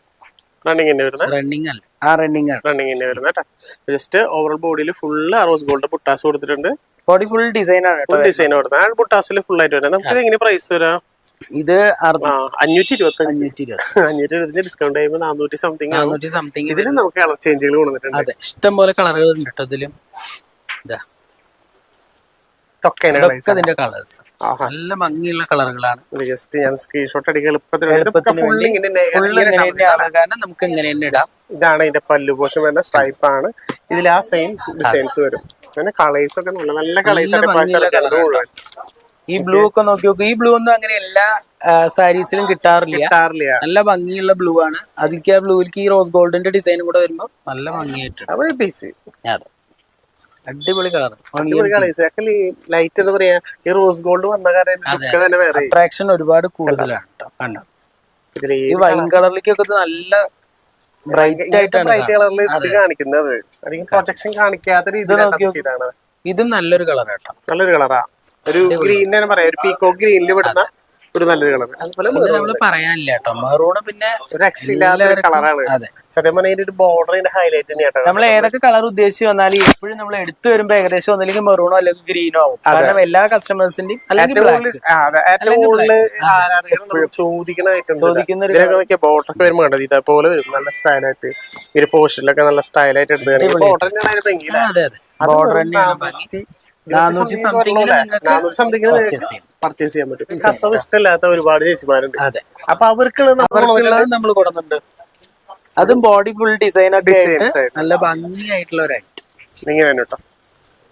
റണ്ണിങ് തന്നെ വരുന്നത്? റണ്ണിങ് അല്ല. ആ റണ്ണിങ് ആണ്. റണ്ണിങ് തന്നെ വരുന്നത് കേട്ടോ. ജസ്റ്റ് ഓവറോൾ ബോഡിയിൽ ഫുള്ള് റോസ് ഗോൾഡ് പുട്ടാസ് കൊടുത്തിട്ടുണ്ട്. ബോഡി ഫുൾ ഡിസൈൻ ആണ് ഫുൾ ഡിസൈൻ കൊടുത്തത്. ആ പുട്ടാസിൽ ഫുൾ ആയിട്ട് വരുന്നത്. നമുക്ക് എങ്ങനെ പ്രൈസ് വരാം? ഇത് ആ അഞ്ഞൂറ്റി ഇരുപത്തി അഞ്ഞൂറ്റി ഇരുപത് അഞ്ഞൂറ്റി ഇരുപത്തി ഡിസ്കൗണ്ട് ചെയ്യുമ്പോൾ നാനൂറ്റി സംതിങ് നാനൂറ്റി സംതിങ് ഇതിലും നമുക്ക് കളർ ചേഞ്ചുകൾ കൊണ്ടുവന്നിട്ടുണ്ട്. അതെ ഇഷ്ടം പോലെ കളറുകൾ ഉണ്ട് കേട്ടോ ഇതിലും. ഇതാ ഇതൊക്കെ അതിന്റെ കളേഴ്സ് നല്ല ഭംഗിയുള്ള കളറുകളാണ് ജസ്റ്റ് ഞാൻ സ്ക്രീൻഷോട്ട് ഉണ്ടാവും. തന്നെയാണ് കാരണം നമുക്ക് ഇങ്ങനെ തന്നെ ഇടാം. ഇതാണ് ഇതിന്റെ പല്ലു പോഷൻ വരുന്ന സ്ട്രൈപ്പ് ആണ്. ഇതിൽ ആ സെയിം ഡിസൈൻസ് വരും. അങ്ങനെ കളേഴ്സ് ഒക്കെ നല്ല നല്ല കളേഴ്സ് ഈ ബ്ലൂ ഒക്കെ നോക്കി നോക്കൂ. ഈ ബ്ലൂ ഒന്നും അങ്ങനെ എല്ലാ സാരീസിലും കിട്ടാറില്ല. കിട്ടാറില്ല. നല്ല ഭംഗിയുള്ള ബ്ലൂ ആണ്. അതിലേക്ക് ആ ബ്ലൂവിലേക്ക് ഈ റോസ് ഗോൾഡിന്റെ ഡിസൈനും കൂടെ വരുമ്പോൾ നല്ല ഭംഗിയായിട്ട് അതെ. അടിപൊളി കളർ. അടിപൊളി ലൈറ്റ് എന്ന് പറയാ. ഈ റോസ് ഗോൾഡ് വന്ന കാരണം വേറെ. അട്രാക്ഷൻ ഒരുപാട് കൂടുതലാണ് കേട്ടോ കണ്ടോ? ഈ വൈൻ കളറിലേക്കൊക്കെ നല്ല ബ്രൈറ്റ് ആയിട്ടാണ് ബ്രൈറ്റ് കളറിൽ ഇത് കാണിക്കുന്നത്. അധികം പ്രൊജക്ഷൻ കാണിക്കാത്ത രീതിയിലാണ് ഇതും നല്ലൊരു കളർ കേട്ടോ. നല്ലൊരു കളറാ ഒരു ഗ്രീൻ തന്നെ പറയാം. ഒരു പീക്കോ ഗ്രീനിൽ വിടുന്ന ഒരു നല്ലൊരു കളർ അതുപോലെ നമ്മൾ പറയാനില്ല കേട്ടോ മെറൂണ് പിന്നെ ഒരു രക്ഷയില്ലാത്ത ഒരു കളറാണ്. അതെ. സത്യം പറഞ്ഞാൽ ഇതിന്റെ ഒരു ബോർഡർ ഇതിന്റെ ഹൈലൈറ്റ് തന്നെയാട്ടോ നമ്മൾ ഏതൊക്കെ കളർ ഉദ്ദേശിച്ച് വന്നാലും എപ്പോഴും നമ്മൾ എടുത്തു വരുമ്പോ ഏകദേശം ഒന്നില്ലെങ്കിൽ മെറൂണോ അല്ലെങ്കിൽ ഗ്രീനോ ആവും. കാരണം എല്ലാ കസ്റ്റമേഴ്സിന്റെയും ചോദിക്കുന്ന ബോർഡർ വരുമ്പോൾ കണ്ടത് ഇതേപോലെ വരും നല്ല സ്റ്റൈലായിട്ട് ഒരു പോസ്റ്റിലൊക്കെ നല്ല സ്റ്റൈലായിട്ട് എടുത്ത് ബോർഡർ തന്നെയാണ് ബോർഡർ തന്നെയാണ് ഭംഗി. നാനൂറ്റി സംതിങ്ങിന് പർച്ചേസ് ചെയ്യാൻ പറ്റും. കസവ് ഇഷ്ടമില്ലാത്ത ഒരുപാട് ചേച്ചിമാരുണ്ട്. അതെ. അപ്പൊ അവർക്കുള്ള നമ്മൾ അവർക്കുള്ളത് നമ്മൾ കൊടുക്കുന്നുണ്ട് അതും ബോഡി ഫുൾ ഡിസൈൻ ഒക്കെ ആയിട്ട് നല്ല ഭംഗിയായിട്ടുള്ള ഒരു ഐറ്റം ഇങ്ങനെ തന്നെ കേട്ടോ.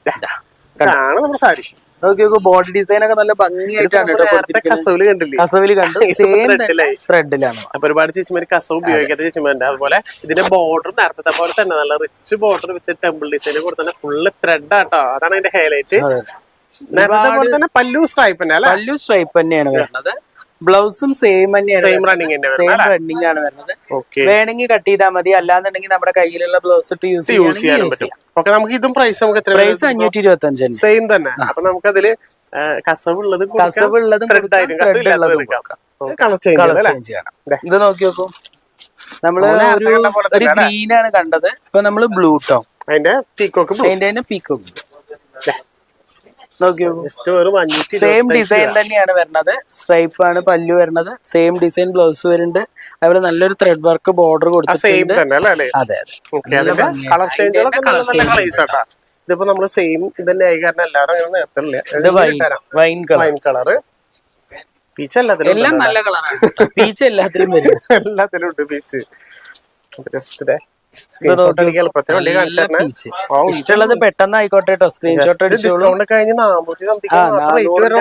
ഇതാണ് നമ്മുടെ സാരി. നോക്കി നോക്കൂ ബോഡി ഡിസൈൻ ഒക്കെ നല്ല ഭംഗിയായിട്ടാണ് കസവിൽ കണ്ടില്ലേ? കസവിൽ കണ്ടു. സെയിം ത്രെഡിലാണ് അപ്പൊ ഒരുപാട് ചേച്ചിമാര് കസവ് ഉപയോഗിക്കാത്ത ചേച്ചിമാരുണ്ട്. അതുപോലെ ഇതിന്റെ ബോർഡർ നേരത്തെ പോലെ തന്നെ നല്ല rich border with temple design കൊടുത്തന്നെ full thread ആട്ടോ. അതാണ് അതിന്റെ ഹൈലൈറ്റ് പല്ലു സ്ട്രൈപ്പ് പല്ലു സ്ട്രൈപ്പ് തന്നെയാണ് വരുന്നത്. ബ്ലൗസും സെയിം തന്നെയാണ് സെയിം റണ്ണിങ് തന്നെ സെയിം റണ്ണിങ് ആണ് വരുന്നത്. വേണമെങ്കിൽ കട്ട് ചെയ്താൽ മതി. അല്ലാന്നുണ്ടെങ്കിൽ നമ്മുടെ കയ്യിലുള്ള ബ്ലൗസ് ഇട്ട് യൂസ് യൂസ് ചെയ്യാനും പറ്റും. ഓക്കെ നമുക്ക് ഇതും പ്രൈസ് നമുക്ക് എത്ര പ്രൈസ് അഞ്ഞൂറ്റി ഇരുപത്തി അഞ്ചുണ്ട് സെയിം തന്നെ. അപ്പൊ നമുക്ക് അതിൽ ഇത് നോക്കി നോക്കൂ. നമ്മൾ ഗ്രീനാണ് ഒരു ഗ്രീൻ ആണ് കണ്ടത്. ഇപ്പൊ നമ്മൾ ബ്ലൂ ടോം അതിന്റെ പീക്കോക്ക് അതിന്റെ തന്നെ പീക്കോ നോക്കി നോക്കൂ ജസ്റ്റ് വെറും അഞ്ഞൂറ്റി സെയിം ഡിസൈൻ തന്നെയാണ് വരുന്നത്. സ്ട്രൈപ്പ് ആണ് പല്ലു വരുന്നത്. സെയിം ഡിസൈൻ ബ്ലൗസ് വരുന്നുണ്ട്. അതുപോലെ നല്ലൊരു ത്രെഡ് വർക്ക് ബോർഡർ കൊടുത്തിട്ടുണ്ട്. അതെ കളർ ചേഞ്ചുകളൊക്കെ ഇതിപ്പോ നമ്മൾ സെയിം ഇതന്നെ ആയി കാരണം എല്ലാവരും അങ്ങനെ wine wine colour wine colour peach എല്ലാത്തിലും എല്ലാം നല്ല കളറാണ് പീച്ച് എല്ലാത്തിലും വരും. എല്ലാത്തിലും ഉണ്ട് പീച്ച് ജസ്റ്റ് സ്ക്രീൻഷോട്ട് ഇഷ്ടമുള്ളത് പെട്ടെന്ന് ആയിക്കോട്ടെ കേട്ടോ സ്ക്രീൻഷോട്ട്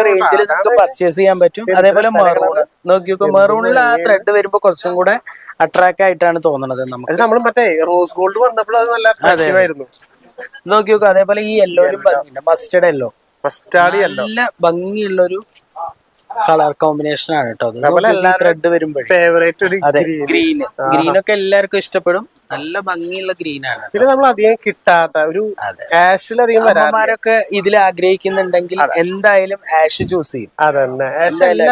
റേഞ്ചിൽ നിങ്ങൾക്ക് പർച്ചേസ് ചെയ്യാൻ പറ്റും. അതേപോലെ മെറൂൺ നോക്കിയോക്കോ മെറൂണിൽ ആ ത്രെഡ് വരുമ്പോ കുറച്ചും കൂടെ അട്രാക്ട് ആയിട്ടാണ് തോന്നുന്നത് നമുക്ക്. നമ്മൾ മറ്റേ റോസ് ഗോൾഡ് വന്നപ്പോൾ അത് നല്ല അട്രാക്റ്റീവ് ആയിരുന്നു. നോക്കി നോക്കൂ അതേപോലെ ഈ യെല്ലോയിലും ഭംഗിയുണ്ട്. മസ്റ്റർഡ് യെല്ലോ നല്ല ഭംഗിയുള്ള ഒരു കളർ കോമ്പിനേഷൻ ആണ് കേട്ടോ അത്. ത്രെഡ് വരുമ്പോഴേ. ഗ്രീൻ ഗ്രീൻ ഒക്കെ എല്ലാവർക്കും ഇഷ്ടപ്പെടും. നല്ല ഭംഗിയുള്ള ഗ്രീൻ ആണ് പിന്നെ നമ്മൾ അധികം കിട്ടാത്ത ഒരു അമ്മമാരൊക്കെ ഇതിൽ ആഗ്രഹിക്കുന്നുണ്ടെങ്കിൽ എന്തായാലും ആഷ് ചൂസ് ചെയ്യും. അതന്നെ.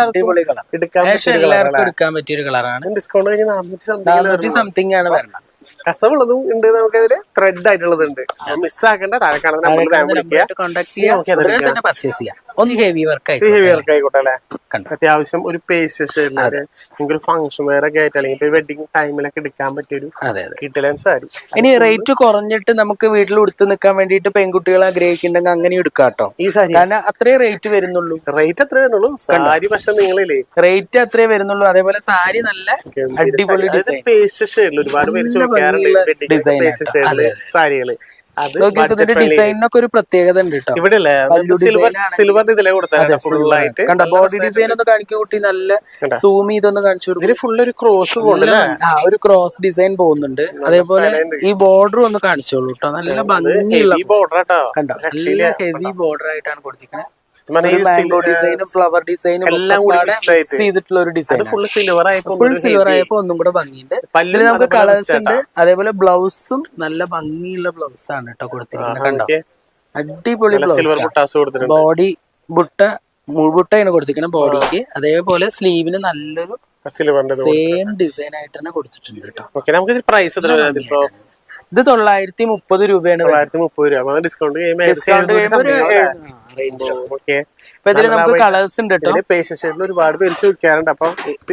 അടിപൊളി കളർ എല്ലാവർക്കും എടുക്കാൻ പറ്റിയ ഒരു കളറാണ് ഡിസ്കൗണ്ട് കഴിഞ്ഞാൽ സംതിങ് ആണ് വരണം കസവുള്ളതും ഉണ്ട് നമുക്കതിൽ. ത്രെഡ് ആയിട്ടുള്ളത് ഉണ്ട്. മിസ്സാക്കേണ്ട താഴെ കാണുന്ന നമ്മൾ കോൺടാക്ട് ചെയ്യാം. പർച്ചേസ് ചെയ്യാം. ഒന്ന് ഹെവി വർക്ക് ആയി ഹെവി വർക്ക് ആയിക്കോട്ടെ അല്ലെ? അത്യാവശ്യം ഒരു പേസ് ഷെയ്ഡിൽ ഒരു ഫംഗ്ഷൻ വെയർ ഒക്കെ ആയിട്ട് അല്ലെങ്കിൽ വെഡിങ് ടൈമിലൊക്കെ എടുക്കാൻ പറ്റിയൊരു കിട്ടലൻസ് ആയിരിക്കും ഇനി റേറ്റ് കുറഞ്ഞിട്ട് നമുക്ക് വീട്ടിൽ ഉടുത്ത് നിൽക്കാൻ വേണ്ടിയിട്ട് പെൺകുട്ടികൾ ആഗ്രഹിക്കുന്നുണ്ടെങ്കിൽ അങ്ങനെ എടുക്കാട്ടോ ഈ സാരി കാരണം അത്രേ റേറ്റ് വരുന്നുള്ളൂ. റേറ്റ് അത്രേ വരുന്നുള്ളൂ. സാരി പക്ഷെ നിങ്ങളില്ലേ റേറ്റ് അത്രേ വരുന്നുള്ളൂ. അതേപോലെ സാരി നല്ല അടിപൊളി ഡിസൈൻ പേസ്റ്റ് ഷെയ്ഡിൽ ഒരുപാട് പേര് ചോദിക്കാറുണ്ട് ഡിസൈൻ സാരികൾ. ഡിസൈനൊക്കെ ഒരു പ്രത്യേകത ഉണ്ട് കേട്ടോ ഇവിടെ അല്ലേ സിൽവർ സിൽവർ ഇതിലെ കൊടുത്തത് ഫുള്ളായിട്ട് കണ്ട ബോഡി ഡിസൈൻ ഒന്ന് കാണിക്കു കൂട്ടി നല്ല സൂം ചെയ്തൊന്ന് കാണിച്ചു കൊടുക്കും. ഫുൾ ഒരു ക്രോസ് ആ ഒരു ക്രോസ് ഡിസൈൻ പോകുന്നുണ്ട്. അതേപോലെ ഈ ബോർഡർ ഒന്ന് കാണിച്ചോളൂ കേട്ടോ നല്ല ഭംഗിയുള്ള ബോർഡർ കേട്ടോ കണ്ടോ നല്ല ഹെവി ബോർഡർ ആയിട്ടാണ് കൊടുത്തിരിക്കുന്നത് മാംഗോ ഡിസൈനും ഫ്ലവർ ഡിസൈനും എല്ലാം കൂടി mix ആയിട്ട്. മിക്സ് ചെയ്തിട്ടുള്ള ഒരു ഡിസൈൻ അത് ഫുള്ള് സിൽവർ ആയപ്പോ ഫുൾ സിൽവർ ആയപ്പോ ഒന്നും കൂടെ ഭംഗിയുണ്ട്. പല്ലിൽ നമുക്ക് കളേഴ്സ് ഉണ്ട്. അതേപോലെ ബ്ലൗസും നല്ല ഭംഗിയുള്ള ബ്ലൗസ് ആണ് കേട്ടോ കൊടുത്തിരിക്കുന്നത്. കണ്ടോ? അടിപൊളി ബ്ലൗസ് ബോഡി ബുട്ട മുൾബുട്ടയാണ് കൊടുത്തിരിക്കുന്നത് ബോഡിക്ക് അതേപോലെ സ്ലീവിന് നല്ലൊരു സെയിം ഡിസൈൻ ആയിട്ട് തന്നെ കൊടുത്തിട്ടുണ്ട് കേട്ടോ. നമുക്ക് പ്രൈസ് ഇത് തൊള്ളായിരത്തി മുപ്പത് രൂപയാണ്. തൊള്ളായിരത്തി മുപ്പത് രൂപ. ഡിസ്കൗണ്ട് Discount നമുക്ക് കളേഴ്സ് ഉണ്ട് കേട്ടോ പേസ്റ്റൽ ഷെയ്ഡിൽ ഒരുപാട് പേര് ചോദിക്കാറുണ്ട്. അപ്പൊ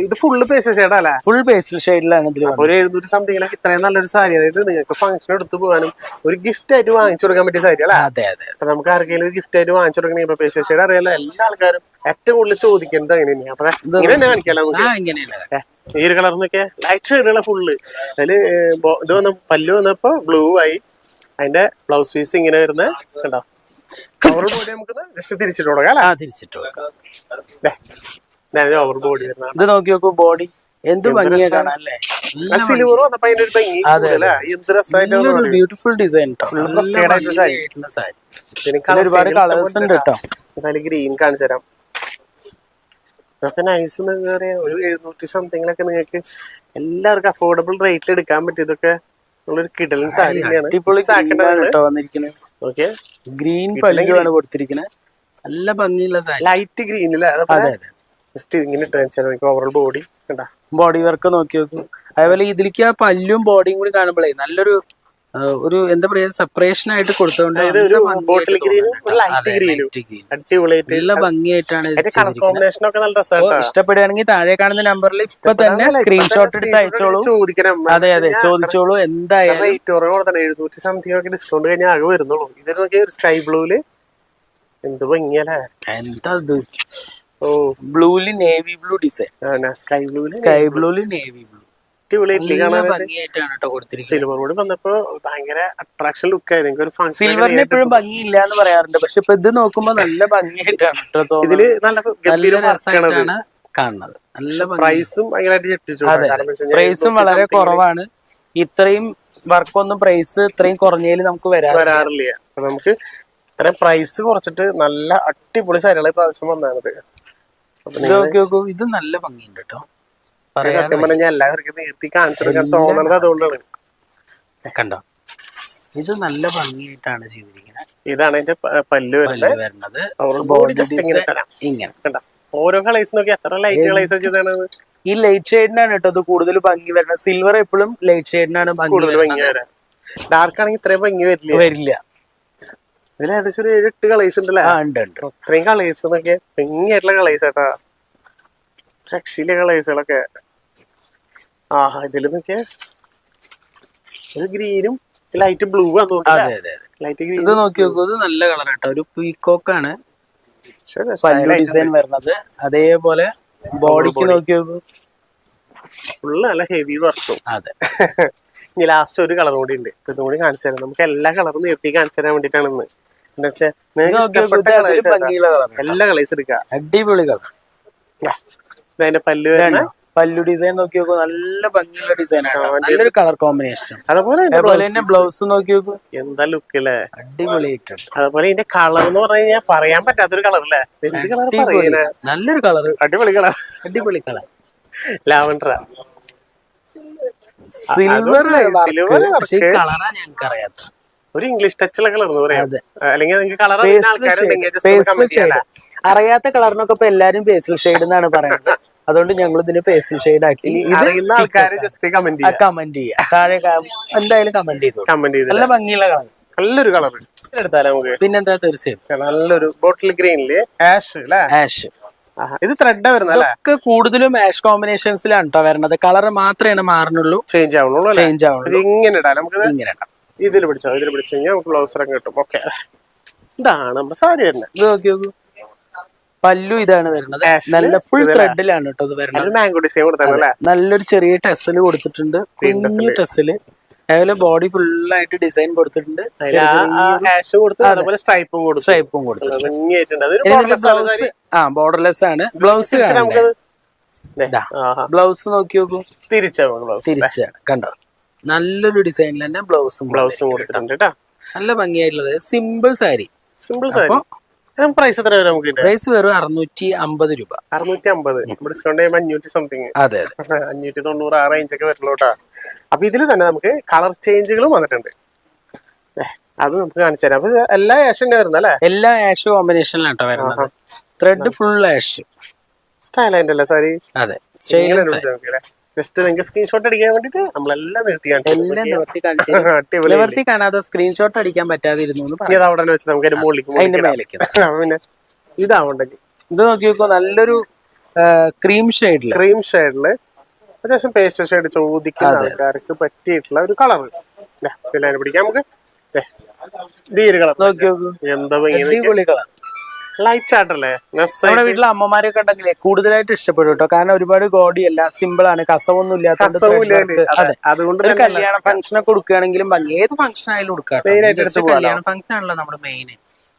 ഇത് ഫുള്ള് പേസ്റ്റൽ ഷെയ്ഡ് അല്ലേ? ഫുൾ പേസ്റ്റൽ ഷെയ്ഡിലാണ് ഇതിൽ ഒരു എഴുന്നൂറ്റി സംതിങ്ങിലൊക്കെ ഇത്രയും നല്ലൊരു സാരി. അതായത് നിങ്ങൾക്ക് ഫംഗ്ഷൻ എടുത്തു പോകാനും ഒരു ഗിഫ്റ്റ് ആയിട്ട് വാങ്ങിച്ചു കൊടുക്കാൻ പറ്റിയ സാരി അല്ലേ? അതെ അതെ അപ്പൊ നമുക്ക് ആർക്കെങ്കിലും ഒരു ഗിഫ്റ്റ് ആയിട്ട് വാങ്ങിച്ചു കൊടുക്കണമെങ്കിൽ ഇപ്പൊ പേസ്റ്റ് ഷെയ്ഡ് അറിയാലോ. എല്ലാ ആൾക്കാരും ഏറ്റവും കൂടുതൽ ചോദിക്കുന്നത് അങ്ങനെ തന്നെയാണ് അപ്പൊ ഇങ്ങനെ തന്നെ കാണിക്കാലോ നമുക്ക്? ഈ ഒരു കളർ നോക്കിയാ. ലൈറ്റ് ഷെയ്ഡുള്ള ഫുള്ള് അതിൽ ഇത് വന്ന പല്ല് വന്നപ്പോ ബ്ലൂ ആയി. അതിന്റെ ബ്ലൗസ് പീസ് ഇങ്ങനെ വരുന്ന കണ്ടോ? ബോഡി നമുക്ക് ജസ്റ്റ് തിരിച്ചിട്ട് കൊടുക്കാം അല്ലേ? ആ തിരിച്ചിട്ട് കൊടുക്കാം. ഓവർ ബോഡി ഇത് നോക്കി നോക്കൂ ബോഡി എന്ത് ഭംഗിയാ കാണാൻ അല്ലേ? ബ്യൂട്ടിഫുൾ ഡിസൈൻ ഒരുപാട് കളേഴ്സ് ഉണ്ട് കേട്ടോ ഗ്രീൻ കാണിച്ചു തരാം. ഇതൊക്കെ നൈസ് ഒരു എഴുന്നൂറ്റി സംതിങ്ങിലൊക്കെ നിങ്ങൾക്ക് എല്ലാവർക്കും അഫോർഡബിൾ റേറ്റിൽ എടുക്കാൻ പറ്റും ഇതൊക്കെ കിടലൻ സാരി ഓക്കെ. ഗ്രീൻ പല്ലുകളാണ് കൊടുത്തിരിക്കുന്നത് നല്ല ഭംഗിയുള്ള സാരി. ലൈറ്റ് ഗ്രീൻ അതെ അതെ. ജസ്റ്റ് ഇങ്ങനെ ഓവറോൾ ബോഡി കണ്ടാ? ബോഡി വർക്ക് നോക്കി നോക്കും. അതേപോലെ ഇതിലേക്ക് ആ പല്ലും ബോഡിയും കൂടി കാണുമ്പോഴേ നല്ലൊരു ഒരു എന്താ പറയാ സെപ്പറേഷൻ ആയിട്ട് കൊടുത്തോണ്ട് നല്ല ഭംഗിയായിട്ടാണ് ഇഷ്ടപ്പെടുകയാണെങ്കിൽ താഴെ കാണുന്ന നമ്പറിൽ ഇപ്പൊ തന്നെ സ്ക്രീൻഷോട്ട് എടുത്ത് അയച്ചോളൂ. അതെ അതെ ചോദിച്ചോളൂ. എന്തായാലും എഴുന്നൂറ്റി സംതിങ് ഒക്കെ ഡിസ്കൗണ്ട് കഴിഞ്ഞാൽ ആകെ വരുന്നുള്ളൂ. ഇത് ഒരു സ്കൈ ബ്ലൂൽ എന്ത് ഭംഗിയല്ലേ? എന്താ ഇത്? ഓ. ബ്ലൂൽ നേവി ബ്ലൂ ഡിസൈൻ സ്കൈ ബ്ലൂൽ സ്കൈ ബ്ലൂൽ നേവി ബ്ലൂ അടിപൊളിയായിട്ട് കൂടി വന്നപ്പോ ഭയങ്കര അട്രാക്ഷൻ ലുക്ക് ആയി നിങ്ങൾക്ക് ഒരു ഫംഗ്ഷൻ സിൽവറിന് എപ്പോഴും ഭംഗിയില്ല എന്ന് പറയാറുണ്ട്. പക്ഷെ ഇപ്പൊ ഇത് നോക്കുമ്പോ നല്ല ഭംഗിയായിട്ടാണ് ഇതിൽ നല്ല കാണുന്നത്. നല്ല പ്രൈസും ഭയങ്കരമായിട്ട് പ്രൈസും വളരെ കുറവാണ്. ഇത്രയും വർക്കൊന്നും പ്രൈസ് ഇത്രയും കുറഞ്ഞതിൽ നമുക്ക് വരാം വരാറില്ല. നമുക്ക് ഇത്രയും പ്രൈസ് കുറച്ചിട്ട് നല്ല അടിപൊളി സാരികളെ പ്രാവശ്യം വന്നാണത് അപ്പൊ ഇത് നല്ല ഭംഗിയുണ്ട് കേട്ടോ. സത്യം പറഞ്ഞാൽ എല്ലാവർക്കും നീർത്തി തോന്നണത് അതുകൊണ്ടാണ്. കണ്ടോ? ഇത് നല്ല ഭംഗിയായിട്ടാണ് ചെയ്തിരിക്കുന്നത്. ഇതാണ് അതിന്റെ പല്ല് വരുന്നത്. ബോഡി ജസ്റ്റ് ഇങ്ങനെ കണ്ടോ? ഓരോ കളേഴ്സ് നോക്കി എത്ര ലൈറ്റ് കളേഴ്സ് വെച്ചതാണ് ഈ ലൈറ്റ് ഷെയ്ഡിനാണ് കേട്ടോ അത് കൂടുതൽ ഭംഗി വരുന്നത്. സിൽവർ എപ്പോഴും ലൈറ്റ് ഷെയ്ഡിനാണ് കൂടുതൽ ഭംഗി വരാൻ. ഡാർക്ക് ആണെങ്കിൽ ഇത്രയും ഭംഗി വരില്ല. വരില്ല. ഇതിൽ ഏകദേശം ഒരു ഏഴ് എട്ട് കളേഴ്സ് ഉണ്ടല്ലേ ഇത്രയും കളേഴ്സ് ഭംഗിയായിട്ടുള്ള കളേഴ്സ് കേട്ടാ രക്ഷയിലെ കളേഴ്സുകളൊക്കെ ആഹാ ഇതിൽ നോക്കിയ ഒരു ഗ്രീനും ലൈറ്റ് ബ്ലൂ ആണ് ലൈറ്റ് ഗ്രീൻ ഇത് നോക്കി നോക്കൂ ഇത് നല്ല കളർ കേട്ടോ. ഒരു പീക്കോക്ക് ആണ് ഡിസൈൻ വരുന്നത്. അതേപോലെ ബോഡിക്ക് നോക്കി നോക്കൂ. ഫുള്ള് നല്ല ഹെവി വർക്കും അതെ. ഇനി ലാസ്റ്റ് ഒരു കളർ കൂടി ഉണ്ട്. ഇതും കൂടി കാണിച്ചു തരാം. നമുക്ക് എല്ലാ കളറും നിർത്തി കാണിച്ചു തരാൻ വേണ്ടിട്ടാണ് ഇന്ന്. എന്താ വെച്ചാൽ എല്ലാ കളേഴ്സ് എടുക്കുക അടിപൊളി കളർ അതിന്റെ പല്ല് വരുന്ന പല്ലു ഡിസൈൻ നോക്കി നോക്കൂ നല്ല ഭംഗിയുള്ള ഡിസൈൻ ആണ് നല്ലൊരു കളർ കോമ്പിനേഷൻ അതുപോലെ തന്നെ ബ്ലൗസ് നോക്കി നോക്കൂ. എന്താ ലുക്ക് അല്ലേ അടിപൊളിയായിട്ടുണ്ട്. അതുപോലെ ഇതിന്റെ കളർ എന്ന് പറഞ്ഞാൽ കഴിഞ്ഞാൽ പറയാൻ പറ്റാത്തൊരു കളർ അല്ലേ നല്ലൊരു കളർ അടിപൊളി കളർ അടിപൊളി കളർ ലാവണ്ടർ സിൽവർ സിൽവർ കളറാ ഞങ്ങൾക്ക് അറിയാത്ത. ഒരു ഇംഗ്ലീഷ് ടച്ചുള്ള കളർ എന്ന് പറയാം. അതെ. അല്ലെങ്കിൽ നിങ്ങൾക്ക് കളർ അറിയാത്ത കളറിനൊക്കെ ഇപ്പൊ എല്ലാരും പേസ്റ്റൽ ഷെയ്ഡ് എന്നാണ് പറയുന്നത്. അതുകൊണ്ട് ഞങ്ങൾ ഇതിന് പേസ്റ്റ് ഷെയ്ഡ് ആക്കി. അറിയുന്ന ആൾക്കാരെ ജസ്റ്റ് കമന്റ് ചെയ്യുക കമന്റ് ചെയ്യാം. താഴെ എന്തായാലും കമന്റ് ചെയ്തു കമന്റ് ചെയ്തു നല്ല ഭംഗിയുള്ള കളർ. നല്ലൊരു കളർ. എടുത്താലേ നമുക്ക്? പിന്നെന്താ തീർച്ചയായും. നല്ലൊരു ബോട്ടിൽ ഗ്രീനിൽ ആഷ് അല്ലേ ആഷ്. ഇത് ത്രെഡ് വരുന്നതൊക്കെ കൂടുതലും ആഷ് കോമ്പിനേഷൻസിലാണ് കേട്ടോ വരുന്നത്. കളർ മാത്രമേ മാറുന്നുള്ളൂ. ചേഞ്ച് ആവുള്ളൂ ചേഞ്ച് ആവുള്ളൂ ഇങ്ങനെ ഇടാം. നമുക്ക് ഇങ്ങനെ ഇടാം. ഇതിൽ പിടിച്ചോ ഇതിൽ പിടിച്ചു കഴിഞ്ഞാൽ നമുക്ക് ബ്ലൗസർ ഒക്കെ കിട്ടും. ഓക്കെ. ഇതാണ് നമ്മുടെ സാരി തന്നെ ഇത് നോക്കി നോക്കൂ. പല്ലു ഇതാണ് വരുന്നത്. നല്ല ഫുൾ ത്രെഡിലാണ് കേട്ടോ ഇത് വരുന്നത്. നല്ലൊരു ചെറിയ ടെസൽ കൊടുത്തിട്ടുണ്ട്. കുഞ്ഞു ടെസൽ അതുപോലെ ബോഡി ഫുള്ളായിട്ട് ഡിസൈൻ കൊടുത്തിട്ടുണ്ട്. സ്ട്രൈപ്പും സ്ട്രൈപ്പും കൊടുത്തു ഭംഗിയായിട്ടുണ്ട്. അതൊരു ഇതിന്റെ borderless ആണ് ബ്ലൗസ് ആ ബോർഡർലെസ് ആണ്. ബ്ലൗസ് ബ്ലൗസ് നോക്കി നോക്കൂ. തിരിച്ചാണ്. കണ്ടോ? നല്ലൊരു ഡിസൈനിൽ തന്നെ ബ്ലൗസും ബ്ലൗസും കൊടുത്തിട്ടുണ്ട് നല്ല ഭംഗിയായിട്ടുള്ളത്. Simple sari simple sari price എത്ര വരും നമുക്ക് പ്രൈസ് വെറും അറുന്നൂറ്റി അമ്പത് രൂപ. അറുന്നൂറ്റി അമ്പത് ഡിസ്കൗണ്ട് ചെയ്യുമ്പോൾ അഞ്ഞൂറ്റി സംതിങ് അതെ അഞ്ഞൂറ്റി തൊണ്ണൂറ് ആ റേഞ്ച് ഒക്കെ വരുള്ളൂ കേട്ടോ. അപ്പൊ ഇതിൽ തന്നെ നമുക്ക് കളർ ചേഞ്ചുകളും വന്നിട്ടുണ്ട്. അത് നമുക്ക് കാണിച്ചു തരാം. അപ്പൊ എല്ലാ ഏഷ്യന്റെ വരുന്ന അല്ലേ? എല്ലാ ആഷ് കോമ്പിനേഷനിലാണ് കേട്ടോ വരുന്നത്. ത്രെഡ് ഫുൾ ആഷ് അല്ലേ സാരി? അതെ. ജസ്റ്റ് നിങ്ങൾക്ക് സ്ക്രീൻഷോട്ട് അടിക്കാൻ വേണ്ടിട്ട് നമ്മളെല്ലാം നിർത്തി എല്ലാം നിവർത്തി കാണിച്ചു നിവർത്തി കാണാതെ സ്ക്രീൻഷോട്ട് അടിക്കാൻ പറ്റാതിരുന്നു ഇനി അത് അവിടെ വെച്ച് നമുക്ക് മുകളിലേക്ക് അതിന്റെ മേലേക്ക്. പിന്നെ ഇതാവണ്ടെങ്കിൽ ഇത് നോക്കി നോക്കൂ നല്ലൊരു ക്രീം ഷെയ്ഡിൽ ക്രീം ഷെയ്ഡിൽ അത്യാവശ്യം പേസ്റ്റ് ഷെയ്ഡ് ചോദിക്കുന്ന ആൾക്കാർക്ക് പറ്റിയിട്ടുള്ള ഒരു കളർ ഇതിനെ പിടിക്കാം നമുക്ക്. ദേ, ഇത് ഈ ഒരു കളർ നോക്കി നോക്കൂ എന്താ ഭംഗി കളർ ലൈറ്റ് ചാട്ടല്ലേ നമ്മുടെ വീട്ടിലെ അമ്മമാരൊക്കെ ഉണ്ടെങ്കിലേ കൂടുതലായിട്ട് ഇഷ്ടപ്പെടും കേട്ടോ. കാരണം ഒരുപാട് ഗോഡി അല്ല സിമ്പിൾ ആണ് കസവൊന്നും അതെ അതുകൊണ്ട് ഒരു കല്യാണ ഫംഗ്ഷൻ ഒക്കെ കൊടുക്കുകയാണെങ്കിലും ഏത് ഫംഗ്ഷൻ ആയാലും കൊടുക്കാം കല്യാണ ഫംഗ്ഷൻ ആണല്ലോ നമ്മുടെ മെയിൻ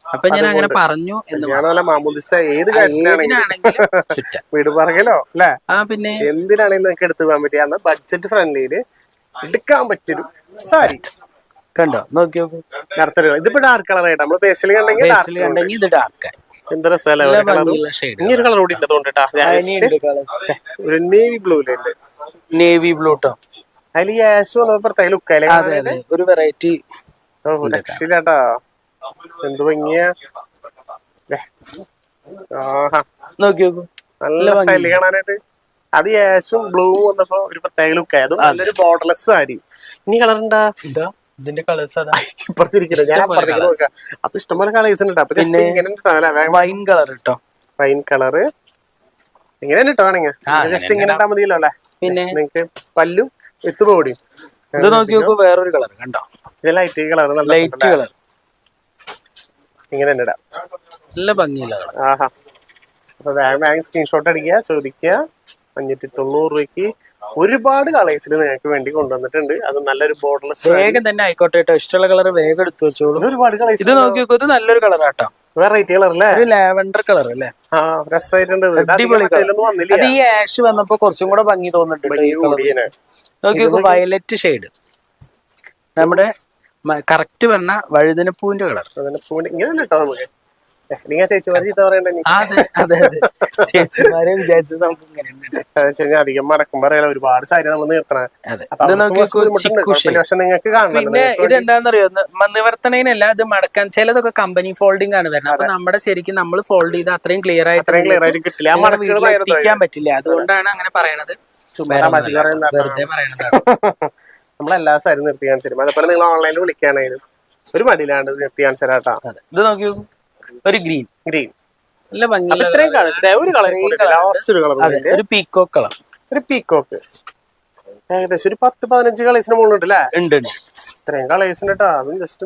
അപ്പൊ ഞാൻ അങ്ങനെ പറഞ്ഞു വീട് പറകലോ അല്ലേ? ആ പിന്നെ? എന്തിനാണെങ്കിലും നിങ്ങൾക്ക് എടുത്തു പോകാൻ പറ്റിയ ബഡ്ജറ്റ് ഫ്രണ്ട്ലിയിൽ എടുക്കാൻ പറ്റൊരു സാരി. കണ്ടോ? നോക്കി നോക്കി നേരത്തെ ഇതിപ്പോ ഡാർക്ക് കളർ ആയിട്ട് നമ്മൾ ബേസിൽ കണ്ടെങ്കിൽ ഇത് ഡാർക്കായി എന്ത് രസമല്ലേ ഒരു ഇനിയൊരു കളർ കൂടി തോന്നിട്ടാ ഒരു നേവി ഉണ്ട് നേവി ബ്ലൂ ടോ അതിൽ ഈ ആഷ് അതെ അതെ. ഒരു വെറൈറ്റി രക്ഷയില്ലാട്ടാ എന്ത് ഭംഗിയാ. നോക്കി നോക്കൂ. നല്ല സ്റ്റൈൽ കാണാനായിട്ട്. അത് ആഷും ബ്ലൂവും വന്നപ്പോ ഒരു പ്രത്യേക ലുക്കായത് നല്ലൊരു ബോർഡർലെസ് സാരി. ഇനി കളർ ഉണ്ടാ ഇതിന്റെ കളേഴ്സ് അതാ ഇപ്പുറത്തിരിക്കുന്നത് ഞാൻ അപ്പുറത്തേക്ക് നോക്കാം. അപ്പൊ ഇഷ്ടംപോലെ കളേഴ്സ് ഉണ്ട് അപ്പൊ ജസ്റ്റ് ഇങ്ങനെ വൈൻ കളർ കേട്ടോ വൈൻ കളറ് ഇങ്ങനെ തന്നെ ഇട്ടോ വേണമെങ്കിൽ ജസ്റ്റ് ഇങ്ങനെ ഇട്ടാ മതിയല്ലോ അല്ലേ? പിന്നെ? നിങ്ങക്ക് പല്ലും എത്തുപോടിയും ഇത് നോക്കി നോക്കൂ വേറൊരു കളർ കണ്ടോ? ഇത് ലൈറ്റ് കളർ ലൈറ്റ് കളർ ഇങ്ങനെ തന്നെ ഇടാം. നല്ല ഭംഗിയുള്ള കളർ ആഹാ. അപ്പൊ ബാങ്ക് ബാങ്ക് സ്ക്രീൻഷോട്ട് അടിക്കുക ചോദിക്കുക. അഞ്ഞൂറ്റി തൊണ്ണൂറ് രൂപയ്ക്ക് ഒരുപാട് കളേഴ്സിൽ നിങ്ങൾക്ക് വേണ്ടി കൊണ്ടുവന്നിട്ടുണ്ട്. അത് നല്ലൊരു ബോർഡർലെസ് വേഗം തന്നെ ആയിക്കോട്ടെ കേട്ടോ ഇഷ്ടമുള്ള കളർ വേഗം എടുത്തു വെച്ചോളൂ. ഒരുപാട് കളേഴ്സ് ഇത് നോക്കി നോക്കൂ ഇത് നല്ലൊരു കളർ കേട്ടോ വെറൈറ്റി കളർ അല്ലേ ഒരു ലാവൻഡർ കളർ അല്ലേ? ആ രസമായിട്ടുണ്ട് അത് ഈ ആഷ് വന്നപ്പോ കുറച്ചും കൂടെ ഭംഗി തോന്നിട്ടുണ്ട്. നോക്കി നോക്കൂ വയലറ്റ് ഷെയ്ഡ്. നമ്മുടെ കറക്റ്റ് പറഞ്ഞ വഴുതനപ്പൂവിന്റെ കളർ. വഴുതനപ്പൂവിന്റെ ഇങ്ങനെ തന്നെ നമുക്ക്? നിങ്ങൾ ചേച്ചിമാർ ചീത്ത പറയണ്ട നീ. അതെ അതെ അതെ. ചേച്ചിമാരെ വിചാരിച്ചത് നമുക്ക് ഇങ്ങനെ ശരി അധികം മറക്കും പറയാലോ ഒരുപാട് സാരി നമ്മൾ നിർത്തണ. അതെ. അപ്പൊ ഇത് അവർക്ക് കുറച്ച് ബുദ്ധിമുട്ടുണ്ട്. ചിക്കു കുഴപ്പമില്ല. പക്ഷെ നിങ്ങൾക്ക് കാണണം. പിന്നെ ഇത് എന്താണെന്നറിയോ നിവർത്തണേനല്ല ഇത് മടക്കാൻ. ചിലതൊക്കെ കമ്പനി ഫോൾഡിംഗ് ആണ് വരുന്നത്. അപ്പൊ നമ്മുടെ ശരിക്കും നമ്മൾ ഫോൾഡ് ചെയ്ത് അത്രയും ക്ലിയർ ആയിട്ട് അത്രയും ക്ലിയർ ആയിട്ട് കിട്ടില്ല. ആ നിങ്ങളുടെ മടക്കുകൾ ഭയങ്കര എത്തിക്കാൻ പറ്റില്ല. അതുകൊണ്ടാണ് അങ്ങനെ പറയണത്. ചുമ്മാ തമാശ പറയുന്നതാണ്. വെറുതെ പറയണതാണ് നമ്മളെല്ലാ സാരി നിർത്തി കാണിച്ചു തരും അതേപോലെ നിങ്ങൾ ഓൺലൈനിൽ വിളിക്കുകയാണെങ്കിലും ഒരു മടിയിലാണ്ട് നിർത്തി കാണിച്ചു തരാം കേട്ടോ. അതെ. ഇത് നോക്കിയോ നോക്കൂ. ഒരു ഗ്രീൻ. ഗ്രീൻ. നല്ല ഭംഗി അപ്പൊ ഇത്രയും കാണിച്ചിട്ട് ഒരു കളർ ലാസ്റ്റ് ഒരു കളർ ഒരു പീക്കോ കളർ. ഒരു പീക്കോക്ക് ഏകദേശം ഒരു പത്ത് പതിനഞ്ച് കളേഴ്സിന് മുകളിലുണ്ട് അല്ലേ? ഉണ്ട് ഉണ്ട്. ഇത്രയും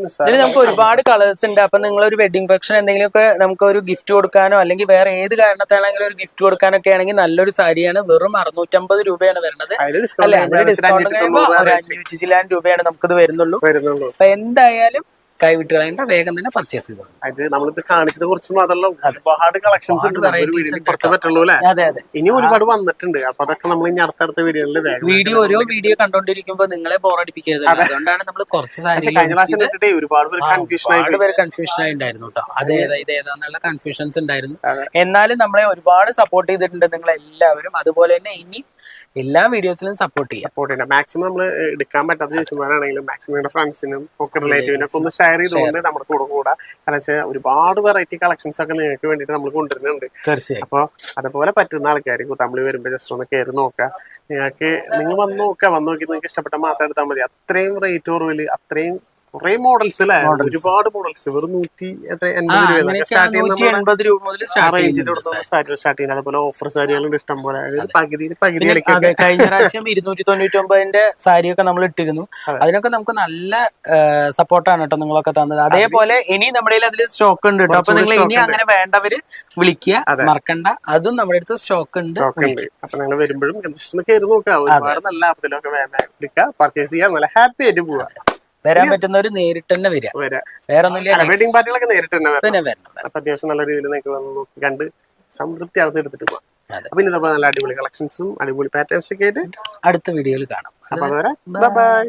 നിസ്സാരം ഇതിന് നമുക്ക് ഒരുപാട് കളേഴ്സ് ഉണ്ട്. അപ്പൊ നിങ്ങൾ ഒരു വെഡിങ് ഫംഗ്ഷൻ എന്തെങ്കിലുമൊക്കെ നമുക്ക് ഒരു ഗിഫ്റ്റ് കൊടുക്കാനോ അല്ലെങ്കിൽ വേറെ ഏത് കാരണത്താണെങ്കിലും ഒരു ഗിഫ്റ്റ് കൊടുക്കാനൊക്കെ ആണെങ്കിൽ നല്ലൊരു സാരിയാണ്. വെറും അറുന്നൂറ്റമ്പത് രൂപയാണ് വരുന്നത്. അല്ലെ? ഡിസ്കൗണ്ട് കഴിയുമ്പോൾ അഞ്ഞൂറ്റി ചില്ലാൻ രൂപയാണ് നമുക്കിത് വരുന്നുള്ളൂ. വരുന്നുള്ളൂ. അപ്പൊ എന്തായാലും കൈവിട്ട് കളയേണ്ട വേഗം തന്നെ പർച്ചേസ് ചെയ്തോളൂ. അത് നമ്മളിപ്പോ കാണിച്ചത് കുറച്ച് അതല്ല ഒരുപാട് കളക്ഷൻസ് അതെ അതെ. ഇനി ഒരുപാട് വന്നിട്ടുണ്ട്. അപ്പൊ അതൊക്കെ നമ്മൾ ഇനി അടുത്തടുത്ത വീഡിയോകളിൽ വീഡിയോ ഓരോ വീഡിയോ കണ്ടോണ്ടിരിക്കുമ്പോ നിങ്ങളെ ബോറടിപ്പിക്കരുത് അതുകൊണ്ടാണ് നമ്മൾ കുറച്ച് സാധനങ്ങൾ കഴിഞ്ഞ ഒരുപാട് പേര് കൺഫ്യൂഷൻ ആയിട്ട് ഒരുപാട് പേര് കൺഫ്യൂഷൻ ആയി ഉണ്ടായിരുന്നു കേട്ടോ. അതേതാ ഇതേതാന്നുള്ള കൺഫ്യൂഷൻസ് ഉണ്ടായിരുന്നു. എന്നാലും നമ്മളെ ഒരുപാട് സപ്പോർട്ട് ചെയ്തിട്ടുണ്ട് നിങ്ങൾ എല്ലാവരും അതുപോലെ തന്നെ ഇനി എല്ലാ വീഡിയോസിലും സപ്പോർട്ട് ചെയ്യാം. സപ്പോർട്ട് ചെയ്യാം മാക്സിമം നമ്മൾ എടുക്കാൻ പറ്റാത്ത ചേച്ചിമാരാണെങ്കിലും മാക്സിമം ഫ്രണ്ട്സിനും ഒക്കെ റിലേറ്റീവിനൊക്കെ ഒന്ന് ഷെയർ ചെയ്തുകൊണ്ട് നമ്മുടെ കൂടെ കൂടാ. കാരണം വെച്ചാൽ ഒരുപാട് വെറൈറ്റി കളക്ഷൻസ് ഒക്കെ നിങ്ങൾക്ക് വേണ്ടിയിട്ട് നമ്മൾ കൊണ്ടുവരുന്നുണ്ട്. തീർച്ചയായും. അപ്പോൾ അതുപോലെ പറ്റുന്ന ആൾക്കാർ തമിഴ് വരുമ്പോൾ ജസ്റ്റ് ഒന്ന് കയറി നോക്കുക. നിങ്ങൾക്ക് നിങ്ങൾ വന്ന് നോക്കുക വന്ന് നോക്കി നിങ്ങൾക്ക് ഇഷ്ടപ്പെട്ട മാത്രം എടുത്താൽ മതി. അത്രയും റേറ്റ് കുറവിൽ അത്രയും കുറെ മോഡൽസ് അല്ലേ ഒരുപാട് മോഡൽസ് വെറും നൂറ്റി എൺപത് രൂപ മുതൽ സ്റ്റാർട്ട് ചെയ്യുന്നത് അതുപോലെ ഓഫർ സാരികളുണ്ട് ഇഷ്ടം പോലെ. പകുതിയിൽ പകുതി കഴിഞ്ഞ പ്രാവശ്യം ഇരുന്നൂറ്റി തൊണ്ണൂറ്റി ഒമ്പതിന്റെ സാരിയൊക്കെ നമ്മൾ ഇട്ടിരുന്നു. അതിനൊക്കെ നമുക്ക് നല്ല സപ്പോർട്ടാണ് കേട്ടോ നിങ്ങളൊക്കെ തന്നത്. അതേപോലെ ഇനി നമ്മുടെ അതിൽ സ്റ്റോക്ക് ഉണ്ട് കേട്ടോ അപ്പൊ നിങ്ങൾ ഇനി അങ്ങനെ വേണ്ടവര് വിളിക്കുക. മറക്കണ്ട. അതും നമ്മുടെ അടുത്ത് സ്റ്റോക്ക് ഉണ്ട്. സ്റ്റോക്ക് ഉണ്ട്. അപ്പൊ നിങ്ങൾ വരുമ്പോഴും ഒന്ന് ഒരുപാട് നല്ല ആപ്പിലൊക്കെ എടുക്കുക പർച്ചേസ് ചെയ്യാം. നല്ല ഹാപ്പി ആയിട്ട് പോവുക വരാൻ പറ്റുന്നവര് നേരിട്ട് തന്നെ വരാം. വേറെ ഒന്നുമില്ല വെഡിങ് പാർട്ടികളൊക്കെ നേരിട്ട് തന്നെ വരണം. അപ്പൊ അത്യാവശ്യം നല്ല രീതിയിൽ നിങ്ങൾക്ക് വന്ന് നോക്കി കണ്ട് സംതൃപ്തി അവിടെ എടുത്തിട്ട് പോവാം. പിന്നെ നല്ല അടിപൊളി കളക്ഷൻസും അടിപൊളി പാറ്റേൺസ് ഒക്കെ ആയിട്ട് അടുത്ത വീഡിയോയിൽ കാണാം. അപ്പൊ അതുവരെ ബൈ